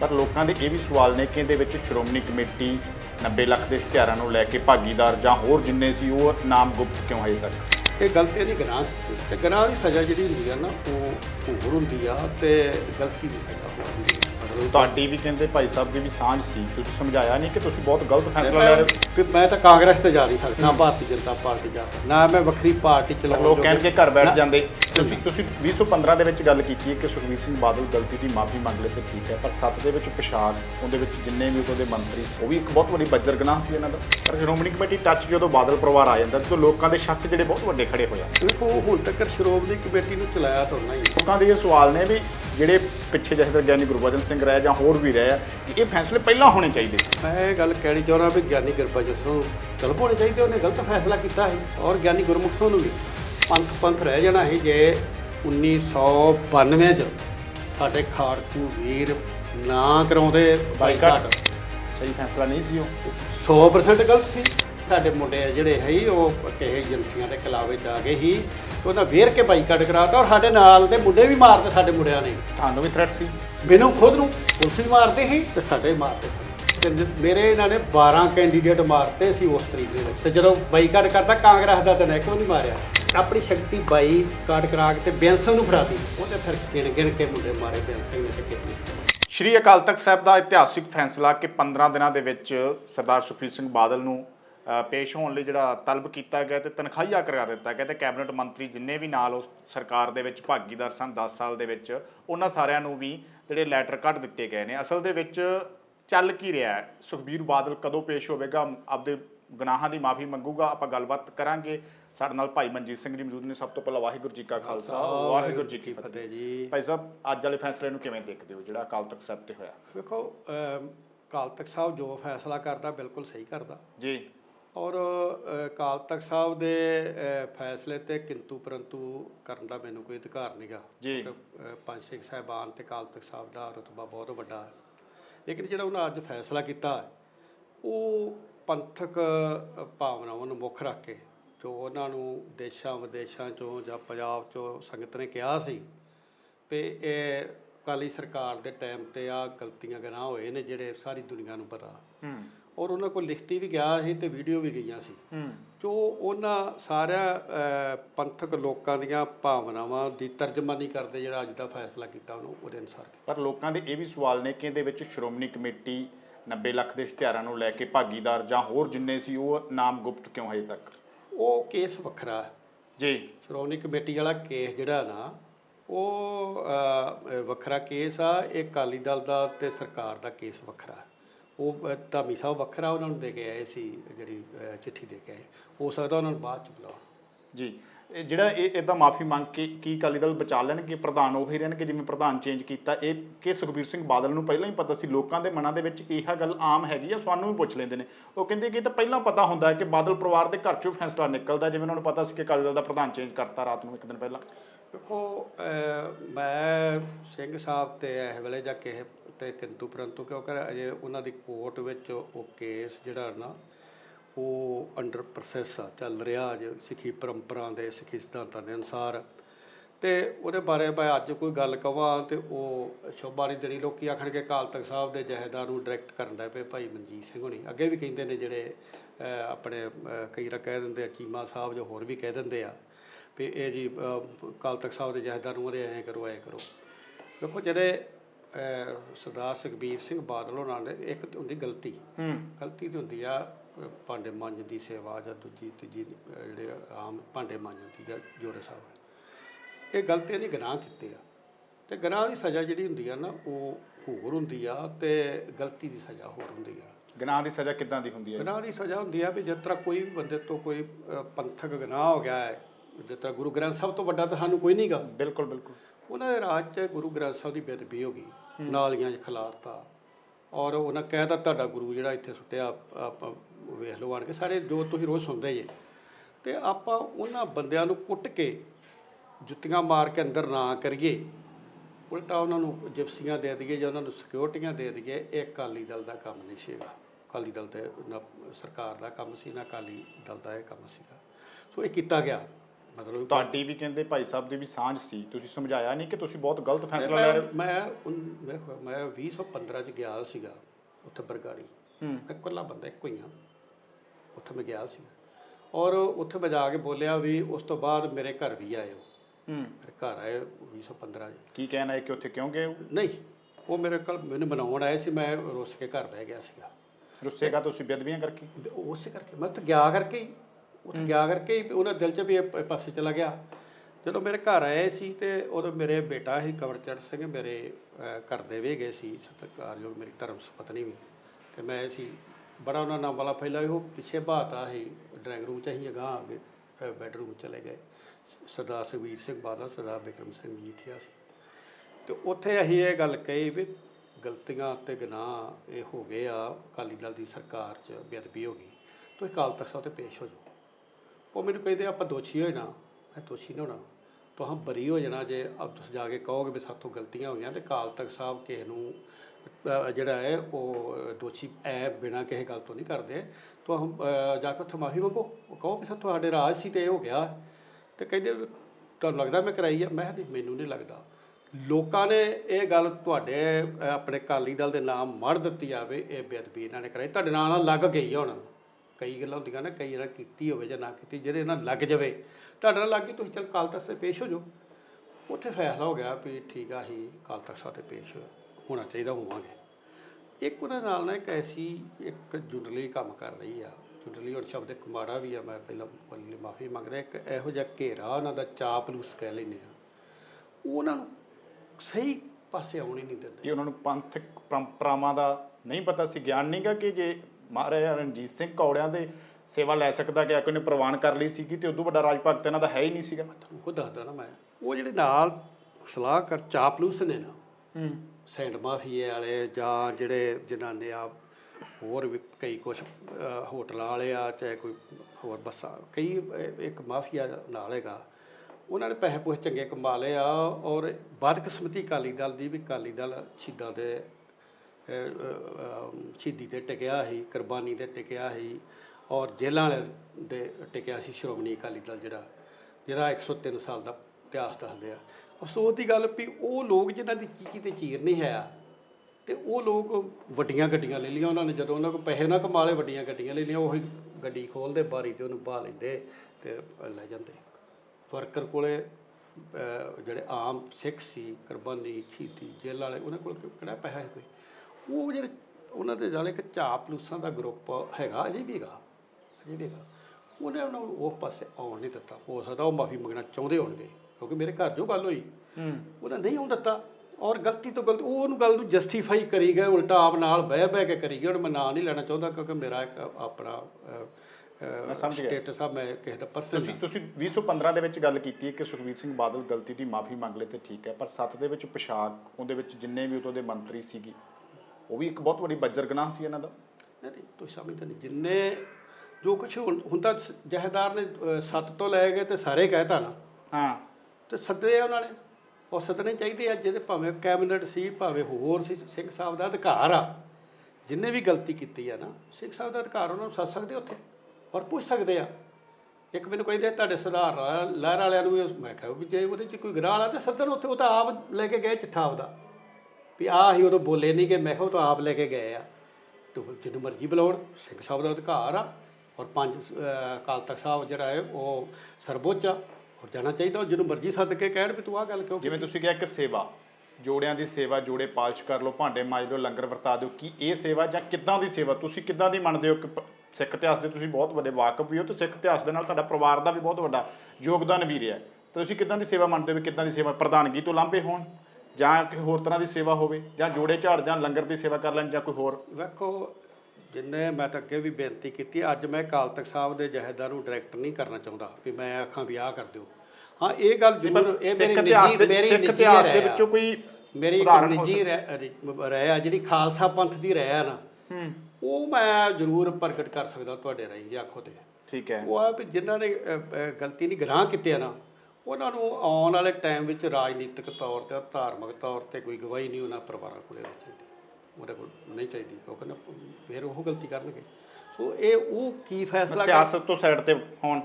ਪਰ ਲੋਕਾਂ ਦੇ ਇਹ ਵੀ ਸਵਾਲ ਨੇ ਕਿ ਇਹਦੇ ਵਿੱਚ ਸ਼੍ਰੋਮਣੀ ਕਮੇਟੀ 90 ਲੱਖ ਦੇ ਇਸ਼ਤਿਹਾਰਾਂ ਨੂੰ ਲੈ ਕੇ ਭਾਗੀਦਾਰ ਜਾਂ ਹੋਰ ਜਿੰਨੇ ਸੀ ਉਹ ਨਾਮ ਗੁਪਤ ਕਿਉਂ ਹਜੇ ਤੱਕ? ਇਹ ਗਲਤੀ ਦੀ ਗਨਾਹ ਤੇ ਗਨਾਹ ਦੀ ਸਜ਼ਾ ਜਿਹੜੀ ਹੁੰਦੀ ਆ ਨਾ ਉਹ ਹੋਰ ਹੁੰਦੀ ਆ ਤੇ ਗਲਤੀ ਦੀ ਸਜ਼ਾ ਹੋਰ ਹੁੰਦੀ ਆ। ਤੁਹਾਡੀ ਵੀ ਕਹਿੰਦੇ ਭਾਈ ਸਾਹਿਬ ਦੀ ਵੀ ਸਾਂਝ ਸੀ। ਤੁਸੀਂ ਸਮਝਾਇਆ ਨਹੀਂ ਕਿ ਤੁਸੀਂ ਬਹੁਤ ਗਲਤ ਫੈਸਲਾ ਲੈ ਰਹੇ ਹੋ? ਕਿ ਮੈਂ ਤਾਂ ਕਾਂਗਰਸ ਤੇ ਜਾ ਨਹੀਂ ਸਕਦਾ ਨਾ ਭਾਰਤੀ ਜਨਤਾ ਪਾਰਟੀ ਜਾ। ਸਕਦਾ ਨਾ ਮੈਂ ਵੱਖਰੀ ਪਾਰਟੀ ਪਰ ਚਲਾਉਣ ਲੋਕ ਕਹਿਣਗੇ ਘਰ ਬੈਠ ਜਾਂਦੇ। ਤੁਸੀਂ ਤੁਸੀਂ 2015 ਦੇ ਵਿੱਚ ਗੱਲ ਕੀਤੀ ਹੈ ਕਿ ਸੁਖਬੀਰ ਸਿੰਘ ਬਾਦਲ ਗਲਤੀ ਦੀ ਮਾਫੀ ਮੰਗ ਲਏ ਤੇ ਠੀਕ ਹੈ ਪਰ ਸੱਤ ਦੇ ਵਿੱਚ ਪੋਸ਼ਾਕ ਉਹਦੇ ਵਿੱਚ ਜਿੰਨੇ ਵੀ ਉਹਦੇ ਮੰਤਰੀ ਉਹ ਵੀ ਇੱਕ ਬਹੁਤ ਵੱਡੀ ਬੱਜਰ ਗੁਨਾਹ ਸੀ ਇਹਨਾਂ ਦਾ। ਪਰ ਸ਼੍ਰੋਮਣੀ ਕਮੇਟੀ ਟੱਚ ਜਦੋਂ ਬਾਦਲ ਪਰਿਵਾਰ ਆ ਜਾਂਦਾ ਤਾਂ ਲੋਕਾਂ ਦੇ ਸ਼ੱਕ ਜਿਹੜੇ ਬਹੁਤ ਵੱਡੇ ਖੜੇ ਹੋਏ ਆ। ਦੇਖੋ ਹੁਣ ਤੱਕ ਸ਼੍ਰੋਮਣੀ ਕਮੇਟੀ ਨੂੰ ਚਲਾਇਆ ਤਾਂ ਉਹਨਾਂ ਹੀ ਆ। ਲੋਕਾਂ ਦੇ ਇਹ ਸਵਾਲ ਨੇ ਵੀ ਜਿਹੜੇ ਪਿੱਛੇ ਜਥੇਦਾਰ ਗਿਆਨੀ ਗੁਰਬਚਨ ਸਿੰਘ ਰਹੇ ਜਾਂ ਹੋਰ ਵੀ ਰਹੇ ਆ ਕਿ ਇਹ ਫੈਸਲੇ ਪਹਿਲਾਂ ਹੋਣੇ ਚਾਹੀਦੇ। ਮੈਂ ਇਹ ਗੱਲ ਕਹਿਣੀ ਚਾਹੁੰਦਾ ਵੀ ਗਿਆਨੀ ਗੁਰਬਚਨ ਸਿੰਘ ਚਲ ਹੋਣੇ ਚਾਹੀਦੇ ਉਹਨੇ ਗਲਤ ਫੈਸਲਾ ਕੀਤਾ ਹੈ ਔਰ ਗਿਆਨੀ ਗੁਰਮੁਖ ਸਿੰਘ ਨੂੰ ਵੀ। ਪੰਥ ਪੰਥ ਰਹਿ ਜਾਣਾ ਸੀ ਜੇ 1992 ਚ ਸਾਡੇ ਖਾੜਕੂ ਵੀਰ ਨਾ ਕਰਾਉਂਦੇ ਬਾਈਕਾਟ। ਸਹੀ ਫੈਸਲਾ ਨਹੀਂ ਸੀ ਉਹ। 100% ਗਲਤ ਸੀ। ਸਾਡੇ ਮੁੰਡੇ ਆ ਜਿਹੜੇ ਹੈ ਉਹ ਕਿਸੇ ਏਜੰਸੀਆਂ ਦੇ ਕਲਾਵੇ ਚ ਆ ਗਏ ਸੀ। ਉਹਨਾਂ ਵੇਰ ਕੇ ਬਾਈਕਾਟ ਕਰਾਤਾ ਔਰ ਸਾਡੇ ਨਾਲ ਦੇ ਮੁੰਡੇ ਵੀ ਮਾਰਦੇ ਸਾਡੇ ਮੁੰਡਿਆਂ ਨੇ। ਤੁਹਾਨੂੰ ਵੀ ਥ੍ਰੈਟ ਸੀ। ਮੈਨੂੰ ਖੁਦ ਨੂੰ ਪੁਲਿਸ ਵੀ ਮਾਰਦੇ ਸੀ ਤੇ ਸਾਡੇ ਮਾਰਦੇ ਸੀ ਮੇਰੇ ਇਹਨਾਂ ਨੇ 12 ਕੈਂਡੀਡੇਟ ਮਾਰਤੇ ਸੀ ਉਸ ਤਰੀਕ ਦੇ। ਵਿੱਚ ਤੇ ਜਦੋਂ ਬਾਈਕਾਟ ਕਰਦਾ ਕਾਂਗਰਸ ਦਾ ਤਾਂ ਇੱਕ ਵੀ ਨਹੀਂ ਮਾਰਿਆ। ਆਪਣੀ ਸ਼ਕਤੀ ਬਾਈ ਕਰਾ ਕੇ ਤੇ ਬੈਂਸਨ ਨੂੰ ਫੜਾਤੀ ਉਹਦੇ ਫਿਰ ਗਿਣ ਗਿਣ ਕੇ ਮੁੰਡੇ ਮਾਰੇ ਬੈਂਸਨ ਨੇ ਤੇ ਕਿਤਨੇ ਸ਼੍ਰੀ ਅਕਾਲ ਤਖਤ ਸਾਹਿਬ ਦਾ ਇਤਿਹਾਸਿਕ ਫੈਸਲਾ ਕਿ 15 ਦਿਨਾਂ ਦੇ ਵਿੱਚ ਸਰਦਾਰ ਸੁਖਬੀਰ ਸਿੰਘ ਬਾਦਲ ਨੂੰ ਪੇਸ਼ ਹੋਣ ਲਈ ਜਿਹੜਾ ਤਲਬ ਕੀਤਾ ਗਿਆ ਤੇ ਤਨਖਾਹੀਆ ਕਰਾ ਦਿੱਤਾ ਗਿਆ ਤੇ ਕੈਬਨਿਟ ਮੰਤਰੀ ਜਿੰਨੇ ਵੀ ਨਾਲ ਉਸ ਸਰਕਾਰ ਦੇ ਵਿੱਚ ਭਾਗੀਦਾਰ ਸਨ 10 ਸਾਲ ਦੇ ਵਿੱਚ, ਉਹਨਾਂ ਸਾਰਿਆਂ ਨੂੰ ਵੀ ਜਿਹੜੇ ਲੈਟਰ ਕੱਢ ਦਿੱਤੇ ਗਏ ਨੇ। ਅਸਲ ਦੇ ਵਿੱਚ ਚੱਲ ਕੀ ਰਿਹਾ ਹੈ? ਸੁਖਬੀਰ ਬਾਦਲ ਕਦੋਂ ਪੇਸ਼ ਹੋਵੇਗਾ? ਆਪਦੇ ਗੁਨਾਹਾਂ ਦੀ ਮਾਫੀ ਮੰਗੂਗਾ? ਆਪਾਂ ਗੱਲਬਾਤ ਕਰਾਂਗੇ। ਸਾਡੇ ਨਾਲ ਭਾਈ ਮਨਜੀਤ ਸਿੰਘ ਜੀ ਮੌਜੂਦ ਨੇ। ਸਭ ਤੋਂ ਪਹਿਲਾਂ ਵਾਹਿਗੁਰੂ ਜੀ ਕਾ ਖਾਲਸਾ। ਵਾਹਿਗੁਰੂ ਜੀ ਕੀ ਫਤਿਹ। ਜੀ। ਭਾਈ ਸਾਹਿਬ ਅੱਜ ਵਾਲੇ ਫੈਸਲੇ ਨੂੰ ਕਿਵੇਂ ਦੇਖਦੇ ਹੋ? ਜਿਹੜਾ ਅਕਾਲ ਤਖਤ ਸਾਹਿਬ ਤੇ ਹੋਇਆ। ਵੇਖੋ ਅਕਾਲ ਤਖਤ ਸਾਹਿਬ ਜੋ ਫੈਸਲਾ ਕਰਦਾ ਬਿਲਕੁਲ ਸਹੀ ਕਰਦਾ। ਜੀ। ਔਰ ਅਕਾਲ ਤਖਤ ਸਾਹਿਬ ਦੇ ਫੈਸਲੇ ਤੇ ਕਿੰਤੂ ਪਰੰਤੂ ਕਰਨ ਦਾ ਮੈਨੂੰ ਕੋਈ ਅਧਿਕਾਰ ਨਹੀਂਗਾ ਜੀ। ਪੰਜ ਸਿੱਖ ਸਾਹਿਬਾਨ ਤੇ ਅਕਾਲ ਤਖਤ ਸਾਹਿਬ ਦਾ ਰਤਬਾ ਬਹੁਤ ਵੱਡਾ ਹੈ। ਲੇਕਿਨ ਜਿਹੜਾ ਉਹਨਾਂ ਅੱਜ ਫੈਸਲਾ ਕੀਤਾ, ਉਹ ਪੰਥਕ ਭਾਵਨਾਵਾਂ ਨੂੰ ਮੁੱਖ ਰੱਖ ਕੇ ਜੋ ਉਹਨਾਂ ਨੂੰ ਦੇਸ਼ਾਂ ਵਿਦੇਸ਼ਾਂ ਚੋਂ ਜਾਂ ਪੰਜਾਬ ਚੋਂ ਸੰਗਤ ਨੇ ਕਿਹਾ ਸੀ ਵੀ ਇਹ ਅਕਾਲੀ ਸਰਕਾਰ ਦੇ ਟਾਈਮ ਤੇ ਆ ਗਲਤੀਆਂ ਗਨਾਹ ਹੋਏ ਨੇ, ਜਿਹੜੇ ਸਾਰੀ ਦੁਨੀਆ ਨੂੰ ਪਤਾ। ਔਰ ਉਹਨਾਂ ਕੋਲ ਲਿਖਤੀ ਵੀ ਗਿਆ ਸੀ ਤੇ ਵੀਡੀਓ ਵੀ ਗਈਆਂ ਸੀ। ਹੂੰ। ਜੋ ਉਹਨਾਂ ਸਾਰਿਆਂ ਪੰਥਕ ਲੋਕਾਂ ਦੀਆਂ ਭਾਵਨਾਵਾਂ ਦੀ ਤਰਜਮਾਨੀ ਕਰਦੇ ਜਿਹੜਾ ਅੱਜ ਦਾ ਫੈਸਲਾ ਕੀਤਾ ਉਹਨੂੰ ਉਹਦੇ ਅਨੁਸਾਰ। ਪਰ ਲੋਕਾਂ ਦੇ ਇਹ ਵੀ ਸਵਾਲ ਨੇ ਕਿ ਇਹਦੇ ਵਿੱਚ ਸ਼੍ਰੋਮਣੀ ਕਮੇਟੀ 90 ਲੱਖ ਦੇ ਇਸ਼ਤਿਹਾਰਾਂ ਨੂੰ ਲੈ ਕੇ ਭਾਗੀਦਾਰ ਜਾਂ ਹੋਰ ਜਿੰਨੇ ਸੀ ਉਹ ਨਾਮ ਗੁਪਤ ਕਿਉਂ ਹਜੇ ਤੱਕ? ਉਹ ਕੇਸ ਵੱਖਰਾ ਜੀ। ਸ਼੍ਰੋਮਣੀ ਕਮੇਟੀ ਵਾਲਾ ਕੇਸ ਜਿਹੜਾ ਨਾ ਉਹ ਵੱਖਰਾ ਕੇਸ ਆ ਇਹ ਅਕਾਲੀ ਦਲ ਦਾ ਤੇ ਸਰਕਾਰ ਦਾ ਕੇਸ ਵੱਖਰਾ ਹੈ। ਉਹ ਧਾਮੀ ਸਾਹਿਬ ਵੱਖਰਾ ਉਹਨਾਂ ਨੂੰ ਦੇ ਕੇ ਆਏ ਸੀ, ਜਿਹੜੀ ਚਿੱਠੀ ਦੇ ਕੇ ਆਏ। ਹੋ ਸਕਦਾ ਉਹਨਾਂ ਨੂੰ ਬਾਅਦ ਚ ਬੁਲਾਉਣ। ਜੀ, ਇਹ ਜਿਹੜਾ ਇਹ, ਇਹਦਾ ਮਾਫੀ ਮੰਗ ਕੇ ਕੀ ਅਕਾਲੀ ਦਲ ਬਚਾ ਲੈਣਗੇ, ਪ੍ਰਧਾਨ ਉਹ ਹੀ ਰਹਿਣਗੇ ਜਿਵੇਂ ਪ੍ਰਧਾਨ ਚੇਂਜ ਕੀਤਾ। ਇਹ ਕਿ ਸੁਖਬੀਰ ਸਿੰਘ ਬਾਦਲ ਨੂੰ ਪਹਿਲਾਂ ਹੀ ਪਤਾ ਸੀ, ਲੋਕਾਂ ਦੇ ਮਨਾਂ ਦੇ ਵਿੱਚ ਇਹ ਗੱਲ ਆਮ ਹੈਗੀ ਆ, ਸਾਨੂੰ ਵੀ ਪੁੱਛ ਲੈਂਦੇ ਨੇ। ਉਹ ਕਹਿੰਦੇ ਕਿ ਇਹ ਤਾਂ ਪਹਿਲਾਂ ਪਤਾ ਹੁੰਦਾ ਹੈ ਕਿ ਬਾਦਲ ਪਰਿਵਾਰ ਦੇ ਘਰ ਚੋਂ ਫੈਸਲਾ ਨਿਕਲਦਾ, ਜਿਵੇਂ ਉਹਨਾਂ ਨੂੰ ਪਤਾ ਸੀ ਕਿ ਅਕਾਲੀ ਦਲ ਦਾ ਪ੍ਰਧਾਨ ਚੇਂਜ ਕਰਤਾ ਰਾਤ ਨੂੰ ਇੱਕ ਦਿਨ ਪਹਿਲਾਂ। ਦੇਖੋ ਮੈਂ ਸਿੰਘ ਸਾਹਿਬ ਤੇ ਇਸ ਵੇਲੇ ਜਾਂ ਕਿਸੇ ਤੇ ਕਿੰਤੂ ਪਰੰਤੂ, ਕਿਉਂਕਿ ਅਜੇ ਉਹਨਾਂ ਦੀ ਕੋਰਟ ਵਿੱਚ ਉਹ ਕੇਸ ਜਿਹੜਾ ਨਾ, ਉਹ ਅੰਡਰ ਪ੍ਰੋਸੈਸ ਆ, ਚੱਲ ਰਿਹਾ ਅਜੇ ਸਿੱਖੀ ਪਰੰਪਰਾ ਦੇ, ਸਿੱਖੀ ਸਿਧਾਂਤਾਂ ਦੇ ਅਨੁਸਾਰ। ਤੇ ਉਹਦੇ ਬਾਰੇ ਮੈਂ ਅੱਜ ਕੋਈ ਗੱਲ ਕਵਾਂ ਤੇ ਉਹ ਸ਼ੋਭਾ ਨਹੀਂ ਦੇਣੀ ਲੋਕੀ ਆਖਣਗੇ ਅਕਾਲ ਤਖਤ ਸਾਹਿਬ ਦੇ ਜਹੇਦਾਰ ਨੂੰ ਡਾਇਰੈਕਟ ਕਰਨ ਦਾ ਪਏ ਭਾਈ ਮਨਜੀਤ ਸਿੰਘ ਹੋਣੀ। ਅੱਗੇ ਵੀ ਕਹਿੰਦੇ ਨੇ ਜਿਹੜੇ ਆਪਣੇ ਕਈ ਵਾਰ ਕਹਿ ਦਿੰਦੇ ਆ, ਚੀਮਾ ਸਾਹਿਬ ਜੋ ਹੋਰ ਵੀ ਕਹਿ ਦਿੰਦੇ ਆ। ਵੀ ਇਹ ਜੀ ਅਕਾਲ ਤਖਤ ਸਾਹਿਬ ਦੇ ਜਹੇਦਾਰ ਨੂੰ ਉਹਦੇ ਐਂ ਕਰੋ ਐਂ ਕਰੋ। ਦੇਖੋ ਜਿਹੜੇ ਸਰਦਾਰ ਸੁਖਬੀਰ ਸਿੰਘ ਬਾਦਲ ਹੋਣਾ ਨੇ ਇੱਕ ਹੁੰਦੀ ਗਲਤੀ। ਗਲਤੀ ਤੇ ਹੁੰਦੀ ਆ ਭਾਂਡੇ ਮਾਂਜਣ ਦੀ ਸੇਵਾ ਜਾਂ ਦੂਜੀ ਤੀਜੀ ਜਿਹੜੇ ਆਮ ਭਾਂਡੇ ਮਾਂਜਣ ਦੀ ਜਾਂ ਜੋੜੇ ਸਾਹਿਬ। ਇਹ ਗਲਤੀਆਂ ਦੀ ਗੁਨਾਹ ਕੀਤੇ ਆ। ਤੇ ਗੁਨਾਹ ਦੀ ਸਜ਼ਾ ਜਿਹੜੀ ਹੁੰਦੀ ਆ ਨਾ ਉਹ ਹੋਰ ਹੁੰਦੀ ਆ ਤੇ ਗਲਤੀ ਦੀ ਸਜ਼ਾ ਹੋਰ ਹੁੰਦੀ ਆ। ਗੁਨਾਹ ਦੀ ਸਜ਼ਾ ਕਿੱਦਾਂ ਦੀ ਹੁੰਦੀ ਹੈ ਗੁਨਾਹ ਦੀ ਸਜ਼ਾ ਹੁੰਦੀ ਆ ਵੀ ਜਿਸ ਤਰ੍ਹਾਂ ਕੋਈ ਵੀ ਬੰਦੇ ਤੋਂ ਕੋਈ ਪੰਥਕ ਗੁਨਾਹ ਹੋ ਗਿਆ ਹੈ ਜਿਸ ਤਰ੍ਹਾਂ ਗੁਰੂ ਗ੍ਰੰਥ ਸਾਹਿਬ ਤੋਂ ਵੱਡਾ ਤਾਂ ਸਾਨੂੰ ਕੋਈ ਨਹੀਂਗਾ ਬਿਲਕੁਲ ਬਿਲਕੁਲ। ਉਹਨਾਂ ਦੇ ਰਾਜ 'ਚ ਗੁਰੂ ਗ੍ਰੰਥ ਸਾਹਿਬ ਦੀ ਬੇਦਬੀ ਹੋ ਗਈ ਨਾਲੀਆਂ 'ਚ ਖਿਲਾਰਤਾ। ਔਰ ਉਹਨਾਂ ਕਹਿਤਾ ਤੁਹਾਡਾ ਗੁਰੂ ਜਿਹੜਾ ਇੱਥੇ ਸੁੱਟਿਆ ਆਪਾਂ ਵੇਖ ਲਓ ਆਣ ਕੇ ਸਾਰੇ ਜੋ ਤੁਸੀਂ ਰੋਜ਼ ਸੁਣਦੇ ਜੇ। ਤੇ ਆਪਾਂ ਉਹਨਾਂ ਬੰਦਿਆਂ ਨੂੰ ਕੁੱਟ ਕੇ ਜੁੱਤੀਆਂ ਮਾਰ ਕੇ ਅੰਦਰ ਨਾ ਕਰੀਏ। ਉਲਟਾ ਉਹਨਾਂ ਨੂੰ ਜਿਪਸੀਆਂ ਦੇ ਦਈਏ ਜਾਂ ਉਹਨਾਂ ਨੂੰ ਸਿਕਿਉਰਟੀਆਂ ਦੇ ਦਈਏ ਇਹ ਅਕਾਲੀ ਦਲ ਦਾ ਕੰਮ ਨਹੀਂ ਸੀਗਾ। ਅਕਾਲੀ ਦਲ ਤੇ ਸਰਕਾਰ ਦਾ ਕੰਮ ਸੀ ਨਾ ਅਕਾਲੀ ਦਲ ਦਾ ਇਹ ਕੰਮ ਸੀਗਾ। ਸੋ ਇਹ ਕੀਤਾ ਗਿਆ। ਮਤਲਬ ਤੁਹਾਡੀ ਵੀ ਕਹਿੰਦੇ ਭਾਈ ਸਾਹਿਬ ਦੀ ਵੀ ਸਾਂਝ ਸੀ। ਤੁਸੀਂ ਸਮਝਾਇਆ ਨਹੀਂ ਕਿ ਤੁਸੀਂ ਬਹੁਤ ਗਲਤ ਫੈਸਲਾ ਲੈ ਰਹੇ ਹੋ? ਮੈਂ ਮੈਂ ਮੈਂ 2015 ਚ ਗਿਆ ਸੀਗਾ ਉੱਥੇ ਬਰਗਾੜੀ। ਹੂੰ। ਮੈਂ ਇਕੱਲਾ ਬੰਦਾ ਇੱਕੋ ਹੀ ਹਾਂ। ਉੱਥੇ ਮੈਂ ਗਿਆ ਸੀ ਔਰ ਉੱਥੇ ਮੈਂ ਜਾ ਕੇ ਬੋਲਿਆ ਵੀ ਉਸ ਤੋਂ ਬਾਅਦ ਮੇਰੇ ਘਰ ਵੀ ਆਇਓ। ਹੂੰ। ਮੇਰੇ ਘਰ ਆਏ 2015 ਚ। ਕੀ ਕਹਿਣਾ ਹੈ ਕਿ ਉੱਥੇ ਕਿਉਂ ਗਏ ਹੋ? ਨਹੀਂ ਉਹ ਮੇਰੇ ਕੋਲ ਮੈਨੂੰ ਬਣਾਉਣ ਆਏ ਸੀ ਮੈਂ ਰੁੱਸ ਕੇ ਘਰ ਬਹਿ ਗਿਆ ਸੀਗਾ। ਰੁੱਸੇਗਾ ਤੁਸੀਂ ਬੇਦਬੀਆਂ ਕਰਕੇ? ਉਸੇ ਕਰਕੇ ਮੈਂ ਤਾਂ ਗਿਆ ਕਰਕੇ ਹੀ। ਉੱਥੇ ਗਿਆ ਕਰਕੇ ਹੀ ਉਹਨਾਂ ਦਿਲ 'ਚ ਵੀ ਇਹ ਪ- ਪਾਸੇ ਚਲਾ ਗਿਆ। ਜਦੋਂ ਮੇਰੇ ਘਰ ਆਏ ਸੀ ਤੇ ਉਦੋਂ ਮੇਰੇ ਬੇਟਾ ਸੀ ਕਵਰਚੰਦ ਸਿੰਘ ਮੇਰੇ ਅਹ, ਘਰ ਦੇ ਵੀ ਗਏ ਸੀ ਸਤਿਕਾਰਯੋਗ ਮੇਰੀ ਧਰਮ ਸੁਪਤਨੀ ਵੀ। ਤੇ ਮੈਂ ਸੀ ਬੜਾ ਉਹਨਾਂ ਨਾਲ ਵਾਲਾ ਪਹਿਲਾਂ ਉਹ ਪਿੱਛੇ ਬਾਤਾ ਸੀ ਡਰਾਇੰਗ ਰੂਮ 'ਚ ਅਸੀਂ ਅਗਾਂਹ ਆ ਗਏ ਬੈਡਰੂਮ ਚਲੇ ਗਏ। ਸਰਦਾਰ ਸੁਖਬੀਰ ਸਿੰਘ ਬਾਦਲ ਸਰਦਾਰ ਬਿਕਰਮ ਸਿੰਘ ਮਜੀਠੀਆ ਸੀ। ਤੇ ਉੱਥੇ ਅਸੀਂ ਇਹ ਗੱਲ ਕਹੀ ਵੀ ਗਲਤੀਆਂ ਤੇ ਗੁਨਾਹ ਇਹ ਹੋ ਗਏ ਆ ਅਕਾਲੀ ਦਲ ਦੀ ਸਰਕਾਰ 'ਚ ਬੇਅਦਬੀ ਹੋ ਗਈ। ਤੁਸੀਂ ਅਕਾਲ ਤਖਤ ਸਾਹਿਬ ਤੇ ਪੇਸ਼ ਹੋ ਜਾਓ। ਉਹ ਮੈਨੂੰ ਕਹਿੰਦੇ, ਆਪਾਂ ਦੋਸ਼ੀ ਹੋ ਜਾਣਾ ਮੈਂ ਦੋਸ਼ੀ ਨਹੀਂ ਹੋਣਾ। ਤੁਹਾਂ ਬਰੀ ਹੋ ਜਾਣਾ ਜੇ ਅਬ ਤੁਸੀਂ ਜਾ ਕੇ ਕਹੋਗੇ ਵੀ ਸਾਥੋਂ ਗਲਤੀਆਂ ਹੋਈਆਂ ਤੇ ਕਾਲ ਤਖਤ ਸਾਹਿਬ ਕਿਸੇ ਨੂੰ ਜਿਹੜਾ ਹੈ, ਉਹ ਦੋਸ਼ੀ ਐ ਬਿਨਾਂ ਕਿਸੇ ਗੱਲ ਤੋਂ ਨਹੀਂ ਕਰਦੇ। ਤੁਹਾਂ ਜਾ ਕੇ ਉੱਥੇ ਮਾਫੀ ਮੰਗੋ। ਉਹ ਕਹੋ ਕਿ ਸਾ ਤੁਹਾਡੇ ਰਾਜ ਸੀ ਤੇ ਇਹ ਹੋ ਗਿਆ। ਤੇ ਕਹਿੰਦੇ, ਤੁਹਾਨੂੰ ਲੱਗਦਾ ਮੈਂ ਕਰਾਈ ਆ? ਮੈਂ ਕਿਹਾ, ਨਹੀਂ, ਮੈਨੂੰ ਨਹੀਂ ਲੱਗਦਾ। ਲੋਕਾਂ ਨੇ ਇਹ ਗੱਲ ਤੁਹਾਡੇ ਆਪਣੇ ਅਕਾਲੀ ਦਲ ਦੇ ਨਾਮ ਮੜ ਦਿੱਤੀ ਆਵੇ ਇਹ ਬੇਅਦਬੀ ਇਹਨਾਂ ਨੇ ਕਰਾਈ। ਤੁਹਾਡੇ ਨਾਲ ਨਾਲ ਲੱਗ ਗਈ ਆ ਹੁਣ। ਕਈ ਗੱਲਾਂ ਹੁੰਦੀਆਂ ਨਾ, ਕਈ ਇਹਨਾਂ ਕੀਤੀ ਹੋਵੇ ਜਾਂ ਨਾ ਕੀਤੀ ਜਿਹਦੇ ਨਾਲ ਲੱਗ ਜਾਵੇ। ਤੁਹਾਡੇ ਨਾਲ ਲੱਗ ਗਈ, ਤੁਸੀਂ ਚਲ ਕਾਲ ਤਖਤ ਤੇ ਪੇਸ਼ ਹੋ ਜਾਓ। ਉੱਥੇ ਫੈਸਲਾ ਹੋ ਗਿਆ ਵੀ ਠੀਕ ਆ ਹੀ ਕਾਲ ਤਖਤ ਤੇ ਪੇਸ਼ ਹੋਣਾ ਚਾਹੀਦਾ, ਹੋਵਾਂਗੇ। ਇੱਕ ਉਹਨਾਂ ਨਾਲ ਨਾ ਇੱਕ ਐਸੀ ਇੱਕ ਜੁੰਡਲੀ ਕੰਮ ਕਰ ਰਹੀ ਆ। ਜੁੰਡਲੀ ਔਰ ਸ਼ਬਦ ਇੱਕ ਮਾੜਾ ਵੀ ਆ, ਮੈਂ ਪਹਿਲਾਂ ਲਈ ਮਾਫੀ ਮੰਗ ਰਿਹਾ, ਇੱਕ ਇਹੋ ਜਿਹਾ ਘੇਰਾ ਉਹਨਾਂ ਦਾ ਚਾਪਲੂਸ ਕਹਿ ਲੈਂਦੇ ਆ। ਉਹ ਉਹਨਾਂ ਨੂੰ ਸਹੀ ਪਾਸੇ ਆਉਣ ਹੀ ਨਹੀਂ ਦਿੰਦੇ। ਕਿ ਉਹਨਾਂ ਨੂੰ ਪੰਥਕ ਪਰੰਪਰਾਵਾਂ ਦਾ ਨਹੀਂ ਪਤਾ ਸੀ, ਗਿਆਨ ਨਹੀਂਗਾ ਕਿ ਜੇ ਮਹਾਰਾਜਾ ਰਣਜੀਤ ਸਿੰਘ ਕੌੜਿਆਂ ਦੇ ਸੇਵਾ ਲੈ ਸਕਦਾ ਕਿ ਕੋਈ ਨੇ ਪ੍ਰਵਾਨ ਕਰ ਲਈ ਸੀਗੀ ਤੇ ਉਦੋਂ ਵੱਡਾ ਰਾਜ ਭਗਤ ਇਹਨਾਂ ਦਾ ਹੈ ਹੀ ਨਹੀਂ ਸੀਗਾ। ਤੁਹਾਨੂੰ ਖੁਦ ਦੱਸਦਾ ਨਾ ਮੈਂ ਉਹ ਜਿਹੜੇ ਨਾਲ ਸਲਾਹਕਾਰ ਚਾਪਲੂਸ ਨੇ ਨਾ ਹੂੰ। ਸੈਂਡ ਮਾਫੀਏ ਵਾਲੇ ਜਾਂ ਜਿਹੜੇ ਜਿਨ੍ਹਾਂ ਨੇ ਆ ਹੋਰ ਵੀ ਕਈ ਕੁਝ ਹੋਟਲਾਂ ਵਾਲੇ ਆ ਚਾਹੇ ਕੋਈ ਹੋਰ ਬੱਸਾਂ ਕਈ ਇੱਕ ਮਾਫੀਆ ਨਾਲ ਹੈਗਾ ਉਹਨਾਂ ਨੇ ਪੈਸੇ ਪੂਸੇ ਚੰਗੇ ਕਮਾ ਲਏ ਆ ਔਰ ਬਦਕਿਸਮਤੀ ਅਕਾਲੀ ਦਲ ਦੀ ਵੀ ਅਕਾਲੀ ਦਲ ਸ਼ਹੀਦਾਂ ਦੇ ਸ਼ਹੀਦੀ ਤੇ ਟਿਕਿਆ ਸੀ, ਕੁਰਬਾਨੀ ਤੇ ਟਿਕਿਆ ਸੀ ਔਰ ਜੇਲ੍ਹਾਂ ਵਾਲੇ ਦੇ ਟਿਕਿਆ ਸੀ ਸ਼੍ਰੋਮਣੀ ਅਕਾਲੀ ਦਲ ਜਿਹੜਾ ਜਿਹੜਾ 103 ਸਾਲ ਦਾ ਇਤਿਹਾਸ ਦੱਸਦੇ ਆ। ਅਫਸੋਸ ਦੀ ਗੱਲ ਵੀ ਉਹ ਲੋਕ ਜਿਨ੍ਹਾਂ ਦੀ ਚੀਚੀ ਤੇ ਚੀਰ ਨਹੀਂ ਹੈ ਤੇ ਉਹ ਲੋਕ ਵੱਡੀਆਂ ਗੱਡੀਆਂ ਲੈ ਲਈਆਂ ਉਹਨਾਂ ਨੇ, ਜਦੋਂ ਉਹਨਾਂ ਕੋਲ ਪੈਸੇ ਨਾ ਕਮਾਲੇ ਵੱਡੀਆਂ ਗੱਡੀਆਂ ਲੈ ਲਈਆਂ, ਉਹੀ ਗੱਡੀ ਖੋਲਦੇ ਬਾਰੀ ਤੇ ਉਹਨੂੰ ਬਾਹ ਲੈਂਦੇ ਤੇ ਲੈ ਜਾਂਦੇ। ਵਰਕਰ ਕੋਲੇ ਜਿਹੜੇ ਆਮ ਸਿੱਖ ਸੀ, ਕੁਰਬਾਨੀ, ਸ਼ਹੀਦੀ, ਜੇਲ੍ਹ ਵਾਲੇ, ਉਹਨਾਂ ਕੋਲ ਕਿਹੜਾ ਪੈਸਾ ਹੈ ਕੋਈ? ਉਹ ਜਿਹੜੇ ਉਹਨਾਂ ਦੇ ਨਾਲ ਇੱਕ ਚਾਪਲੂਸਾਂ ਦਾ ਗਰੁੱਪ ਹੈਗਾ ਅਜੇ ਵੀ ਹੈਗਾ ਅਜੇ ਵੀ ਹੈਗਾ। ਉਹਨੇ ਉਹਨਾਂ ਨੂੰ ਉਹ ਪਾਸੇ ਆਉਣ ਨਹੀਂ ਦਿੱਤਾ। ਹੋ ਸਕਦਾ ਉਹ ਮਾਫੀ ਮੰਗਣਾ ਚਾਹੁੰਦੇ ਹੋਣਗੇ ਕਿਉਂਕਿ ਮੇਰੇ ਘਰ ਜੋ ਗੱਲ ਹੋਈ ਹੂੰ। ਉਹਨਾਂ ਨਹੀਂ ਆਉਣ ਦਿੱਤਾ। ਔਰ ਗਲਤੀ ਤੋਂ ਗਲਤ ਉਹ ਉਹਨੂੰ ਗੱਲ ਨੂੰ ਜਸਟੀਫਾਈ ਕਰੀ ਗਏ ਉਲਟਾ ਆਪ ਨਾਲ ਬਹਿ ਬਹਿ ਕੇ ਕਰੀ ਗਏ। ਹੁਣ ਮੈਂ ਨਾਂ ਨਹੀਂ ਲੈਣਾ ਚਾਹੁੰਦਾ ਕਿਉਂਕਿ ਮੇਰਾ ਇੱਕ ਆਪਣਾ। ਸਟੇਟਸ ਆ ਮੈਂ ਕਿਸੇ ਦਾ ਪਰਸਨ ਤੁਸੀਂ ਤੁਸੀਂ 2015 ਦੇ ਵਿੱਚ ਗੱਲ ਕੀਤੀ ਹੈ ਕਿ ਸੁਖਬੀਰ ਸਿੰਘ ਬਾਦਲ ਗਲਤੀ ਦੀ ਮਾਫੀ ਮੰਗ ਲਏ ਤੇ ਠੀਕ ਹੈ ਪਰ ਸੱਤ ਦੇ ਵਿੱਚ ਪੋਸ਼ਾਕ ਉਹਦੇ ਵਿੱਚ ਜਿੰਨੇ ਵੀ ਉਦੋਂ ਦੇ ਮੰਤਰੀ ਸੀਗੇ ਉਹ ਵੀ ਇੱਕ ਬਹੁਤ ਵੱਡੀ ਬੱਜਰ ਗੁਨਾਹ ਸੀ ਇਹਨਾਂ ਦਾ। ਨਹੀਂ ਨਹੀਂ, ਤੁਸੀਂ ਸਮਝਦੇ ਨਹੀਂ। ਜਿੰਨੇ ਜੋ ਕੁਝ ਹੁੰਦਾ ਜਹੇਦਾਰ ਨੇ ਸੱਤ ਤੋਂ ਲੈ ਕੇ ਤੇ ਸਾਰੇ ਕਹਿਤਾ ਨਾ। ਹਾਂ। ਤੇ ਸੱਦੇ ਆ ਉਹਨਾਂ ਨੇ। ਉਹ ਸੱਦਣੇ ਚਾਹੀਦੇ ਆ ਜਿਹਦੇ ਭਾਵੇਂ ਕੈਬਨਿਟ ਸੀ ਭਾਵੇਂ ਹੋਰ ਸੀ ਸਿੰਘ ਸਾਹਿਬ ਦਾ ਅਧਿਕਾਰ ਆ। ਜਿੰਨੇ ਵੀ ਗਲਤੀ ਕੀਤੀ ਆ ਨਾ ਸਿੰਘ ਸਾਹਿਬ ਦਾ ਅਧਿਕਾਰ ਉਹਨਾਂ ਨੂੰ ਸੱਦ ਸਕਦੇ ਉੱਥੇ ਔਰ ਪੁੱਛ ਸਕਦੇ ਆ। ਇੱਕ ਮੈਨੂੰ ਕਹਿੰਦੇ ਤੁਹਾਡੇ ਸੁਧਾਰ ਲਹਿਰ ਵਾਲਿਆਂ ਨੂੰ ਮੈਂ ਕਿਹਾ ਵੀ ਜੇ ਉਹਦੇ 'ਚ ਕੋਈ ਗਰਾਹ ਵਾਲਾ ਤੇ ਸੱਦਣ ਉੱਥੇ ਉਹ ਤਾਂ ਆਪ ਲੈ ਕੇ ਗਏ ਚਿੱਠਾ ਆਪਦਾ। ਵੀ ਆਹ ਹੀ ਉਦੋਂ ਬੋਲੇ ਨਹੀਂ ਕਿ ਮੈਂ ਕਿਹਾ ਉਹ ਤਾਂ ਆਪ ਲੈ ਕੇ ਗਏ ਆ। ਤੇ ਜਿਹਨੂੰ ਮਰਜ਼ੀ ਬੁਲਾਉਣ ਸਿੰਘ ਸਾਹਿਬ ਦਾ ਅਧਿਕਾਰ ਆ ਔਰ ਪੰਜ ਅਕਾਲ ਤਖਤ ਸਾਹਿਬ ਜਿਹੜਾ ਹੈ ਉਹ ਸਰਵੋੱਚ ਆ ਔਰ ਜਾਣਾ ਚਾਹੀਦਾ ਉਹ ਜਿਹਨੂੰ ਮਰਜ਼ੀ ਸੱਦ ਕੇ ਕਹਿਣ ਵੀ ਤੂੰ ਆਹ ਗੱਲ ਕਿਉਂ ਜਿਵੇਂ ਤੁਸੀਂ ਕਿਹਾ ਕਿ ਸੇਵਾ ਜੋੜਿਆਂ ਦੀ ਸੇਵਾ ਜੋੜੇ ਪਾਲਿਸ਼ ਕਰ ਲਓ ਭਾਂਡੇ ਮਾਂਜ ਲਓ ਲੰਗਰ ਵਰਤਾ ਦਿਓ ਕੀ ਇਹ ਸੇਵਾ ਜਾਂ ਕਿੱਦਾਂ ਦੀ ਸੇਵਾ? ਤੁਸੀਂ ਕਿੱਦਾਂ ਦੀ ਮੰਨਦੇ ਹੋ? ਕਿ ਸਿੱਖ ਇਤਿਹਾਸ ਦੇ ਤੁਸੀਂ ਬਹੁਤ ਵੱਡੇ ਵਾਕਫ ਵੀ ਹੋ ਤੇ ਸਿੱਖ ਇਤਿਹਾਸ ਦੇ ਨਾਲ ਤੁਹਾਡਾ ਪਰਿਵਾਰ ਦਾ ਵੀ ਬਹੁਤ ਵੱਡਾ ਯੋਗਦਾਨ ਵੀ ਰਿਹਾ। ਤੁਸੀਂ ਕਿੱਦਾਂ ਦੀ ਸੇਵਾ ਮੰਨਦੇ ਹੋ ਕਿੱਦਾਂ ਦੀ ਸੇਵਾ? ਪ੍ਰਧਾਨਗੀ ਤੋਂ ਲਾਂਭੇ ਹੋਣ। ਜਾਂ ਕਿਸੇ ਹੋਰ ਤਰ੍ਹਾਂ ਦੀ ਸੇਵਾ ਹੋਵੇ ਜਾਂ ਜੋੜੇ ਝਾੜ ਜਾਂ ਲੰਗਰ ਦੀ ਸੇਵਾ ਕਰ ਲੈਣ ਜਾਂ ਕੋਈ ਹੋਰ। ਵੇਖੋ ਜਿੰਨੇ ਮੈਂ ਤਾਂ ਅੱਗੇ ਵੀ ਬੇਨਤੀ ਕੀਤੀ ਅੱਜ ਮੈਂ ਅਕਾਲ ਤਖਤ ਸਾਹਿਬ ਦੇ ਜਹੇਦਾਰ ਨੂੰ ਡਾਇਰੈਕਟ ਨਹੀਂ ਕਰਨਾ ਚਾਹੁੰਦਾ ਵੀ ਮੈਂ ਆਖਾਂ ਵੀ ਆਹ ਕਰ ਦਿਓ। ਹਾਂ ਇਹ ਗੱਲ ਜ਼ਰੂਰ ਇਹ ਮੇਰੀ ਨਿੱਜੀ ਮੇਰੀ ਨਿੱਜੀ ਇਤਿਹਾਸ ਦੇ। ਵਿੱਚੋਂ ਕੋਈ ਮੇਰੀ ਨਿੱਜੀ ਰਹਿ ਆ ਜਿਹੜੀ ਖਾਲਸਾ ਪੰਥ ਦੀ ਰਹਿ ਆ ਨਾ ਉਹ ਮੈਂ ਜ਼ਰੂਰ ਪ੍ਰਗਟ ਕਰ ਸਕਦਾ ਤੁਹਾਡੇ ਰਾਹੀਂ ਜੇ ਆਖੋ ਤੇ। ਠੀਕ ਹੈ। ਉਹ ਆ ਵੀ ਜਿਨ੍ਹਾਂ ਨੇ ਗਲਤੀ ਨਹੀਂ ਗਨਾਹ ਕੀਤੇ ਆ ਨਾ ਉਹਨਾਂ ਨੂੰ ਆਉਣ ਵਾਲੇ ਟਾਈਮ ਵਿੱਚ ਰਾਜਨੀਤਿਕ ਤੌਰ ਤੇ ਧਾਰਮਿਕ ਤੌਰ ਤੇ ਕੋਈ ਗਵਾਹੀ ਨਹੀਂ ਉਹਨਾਂ ਪਰਿਵਾਰਾਂ ਕੋਲੇ ਹੋਣੀ ਚਾਹੀਦੀ ਉਹਦੇ ਕੋਲ ਨਹੀਂ ਚਾਹੀਦੀ ਕਿਉਂਕਿ ਨਾ ਫਿਰ ਉਹ ਗਲਤੀ ਕਰਨਗੇ। ਸੋ ਇਹ ਉਹ ਕੀ ਫੈਸਲਾ ਸਿਆਸਤ ਤੋਂ ਸਾਈਡ ਤੇ ਹੋਣ।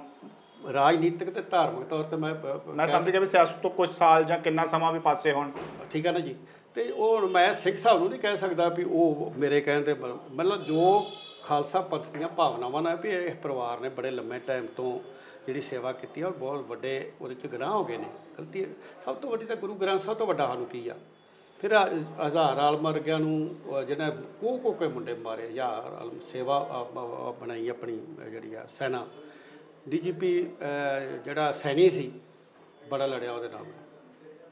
ਰਾਜਨੀਤਿਕ ਤੇ ਧਾਰਮਿਕ ਤੌਰ ਤੇ ਮੈਂ ਮੈਂ ਸਮਝ ਗਿਆ ਵੀ ਸਿਆਸਤ ਤੋਂ ਕੁਝ ਸਾਲ ਜਾਂ ਕਿੰਨਾ ਸਮਾਂ ਵੀ ਪਾਸੇ ਹੋਣ। ਠੀਕ ਹੈ ਨਾ ਜੀ। ਤੇ ਉਹ ਮੈਂ ਸਿੱਖ ਸਾਹਿਬ ਨੂੰ ਨਹੀਂ ਕਹਿ ਸਕਦਾ ਵੀ ਉਹ ਮੇਰੇ ਕਹਿਣ ਤੇ ਮਤਲਬ ਜੋ ਖਾਲਸਾ ਪੰਥ ਦੀਆਂ ਭਾਵਨਾਵਾਂ ਨੇ ਵੀ ਇਹ ਪਰਿਵਾਰ ਨੇ ਬੜੇ ਲੰਮੇ ਟਾਈਮ ਤੋਂ ਜਿਹੜੀ ਸੇਵਾ ਕੀਤੀ ਔਰ ਬਹੁਤ ਵੱਡੇ ਉਹਦੇ ਚ ਗੁਨਾਹ ਹੋ ਗਏ ਨੇ। ਗਲਤੀ ਸਭ ਤੋਂ ਵੱਡੀ ਤਾਂ ਗੁਰੂ ਗ੍ਰੰਥ ਸਭ ਤੋਂ ਵੱਡਾ ਸਾਨੂੰ ਕੀ ਆ? ਫਿਰ ਹਜ਼ਾਰ ਆਲਮ ਵਰਗਿਆਂ ਨੂੰ ਜਿਹਨੇ ਕੋ ਕੋ ਕੇ ਮੁੰਡੇ ਮਾਰੇ, ਹਜ਼ਾਰ ਆਲਮ ਸੇਵਾ ਬਣਾਈ ਆਪਣੀ ਜਿਹੜੀ ਆ, ਸੈਨਾ। ਡੀਜੀਪੀ ਜਿਹੜਾ ਸੈਣੀ ਸੀ, ਬੜਾ ਲੜਿਆ ਉਹਦੇ ਨਾਲ।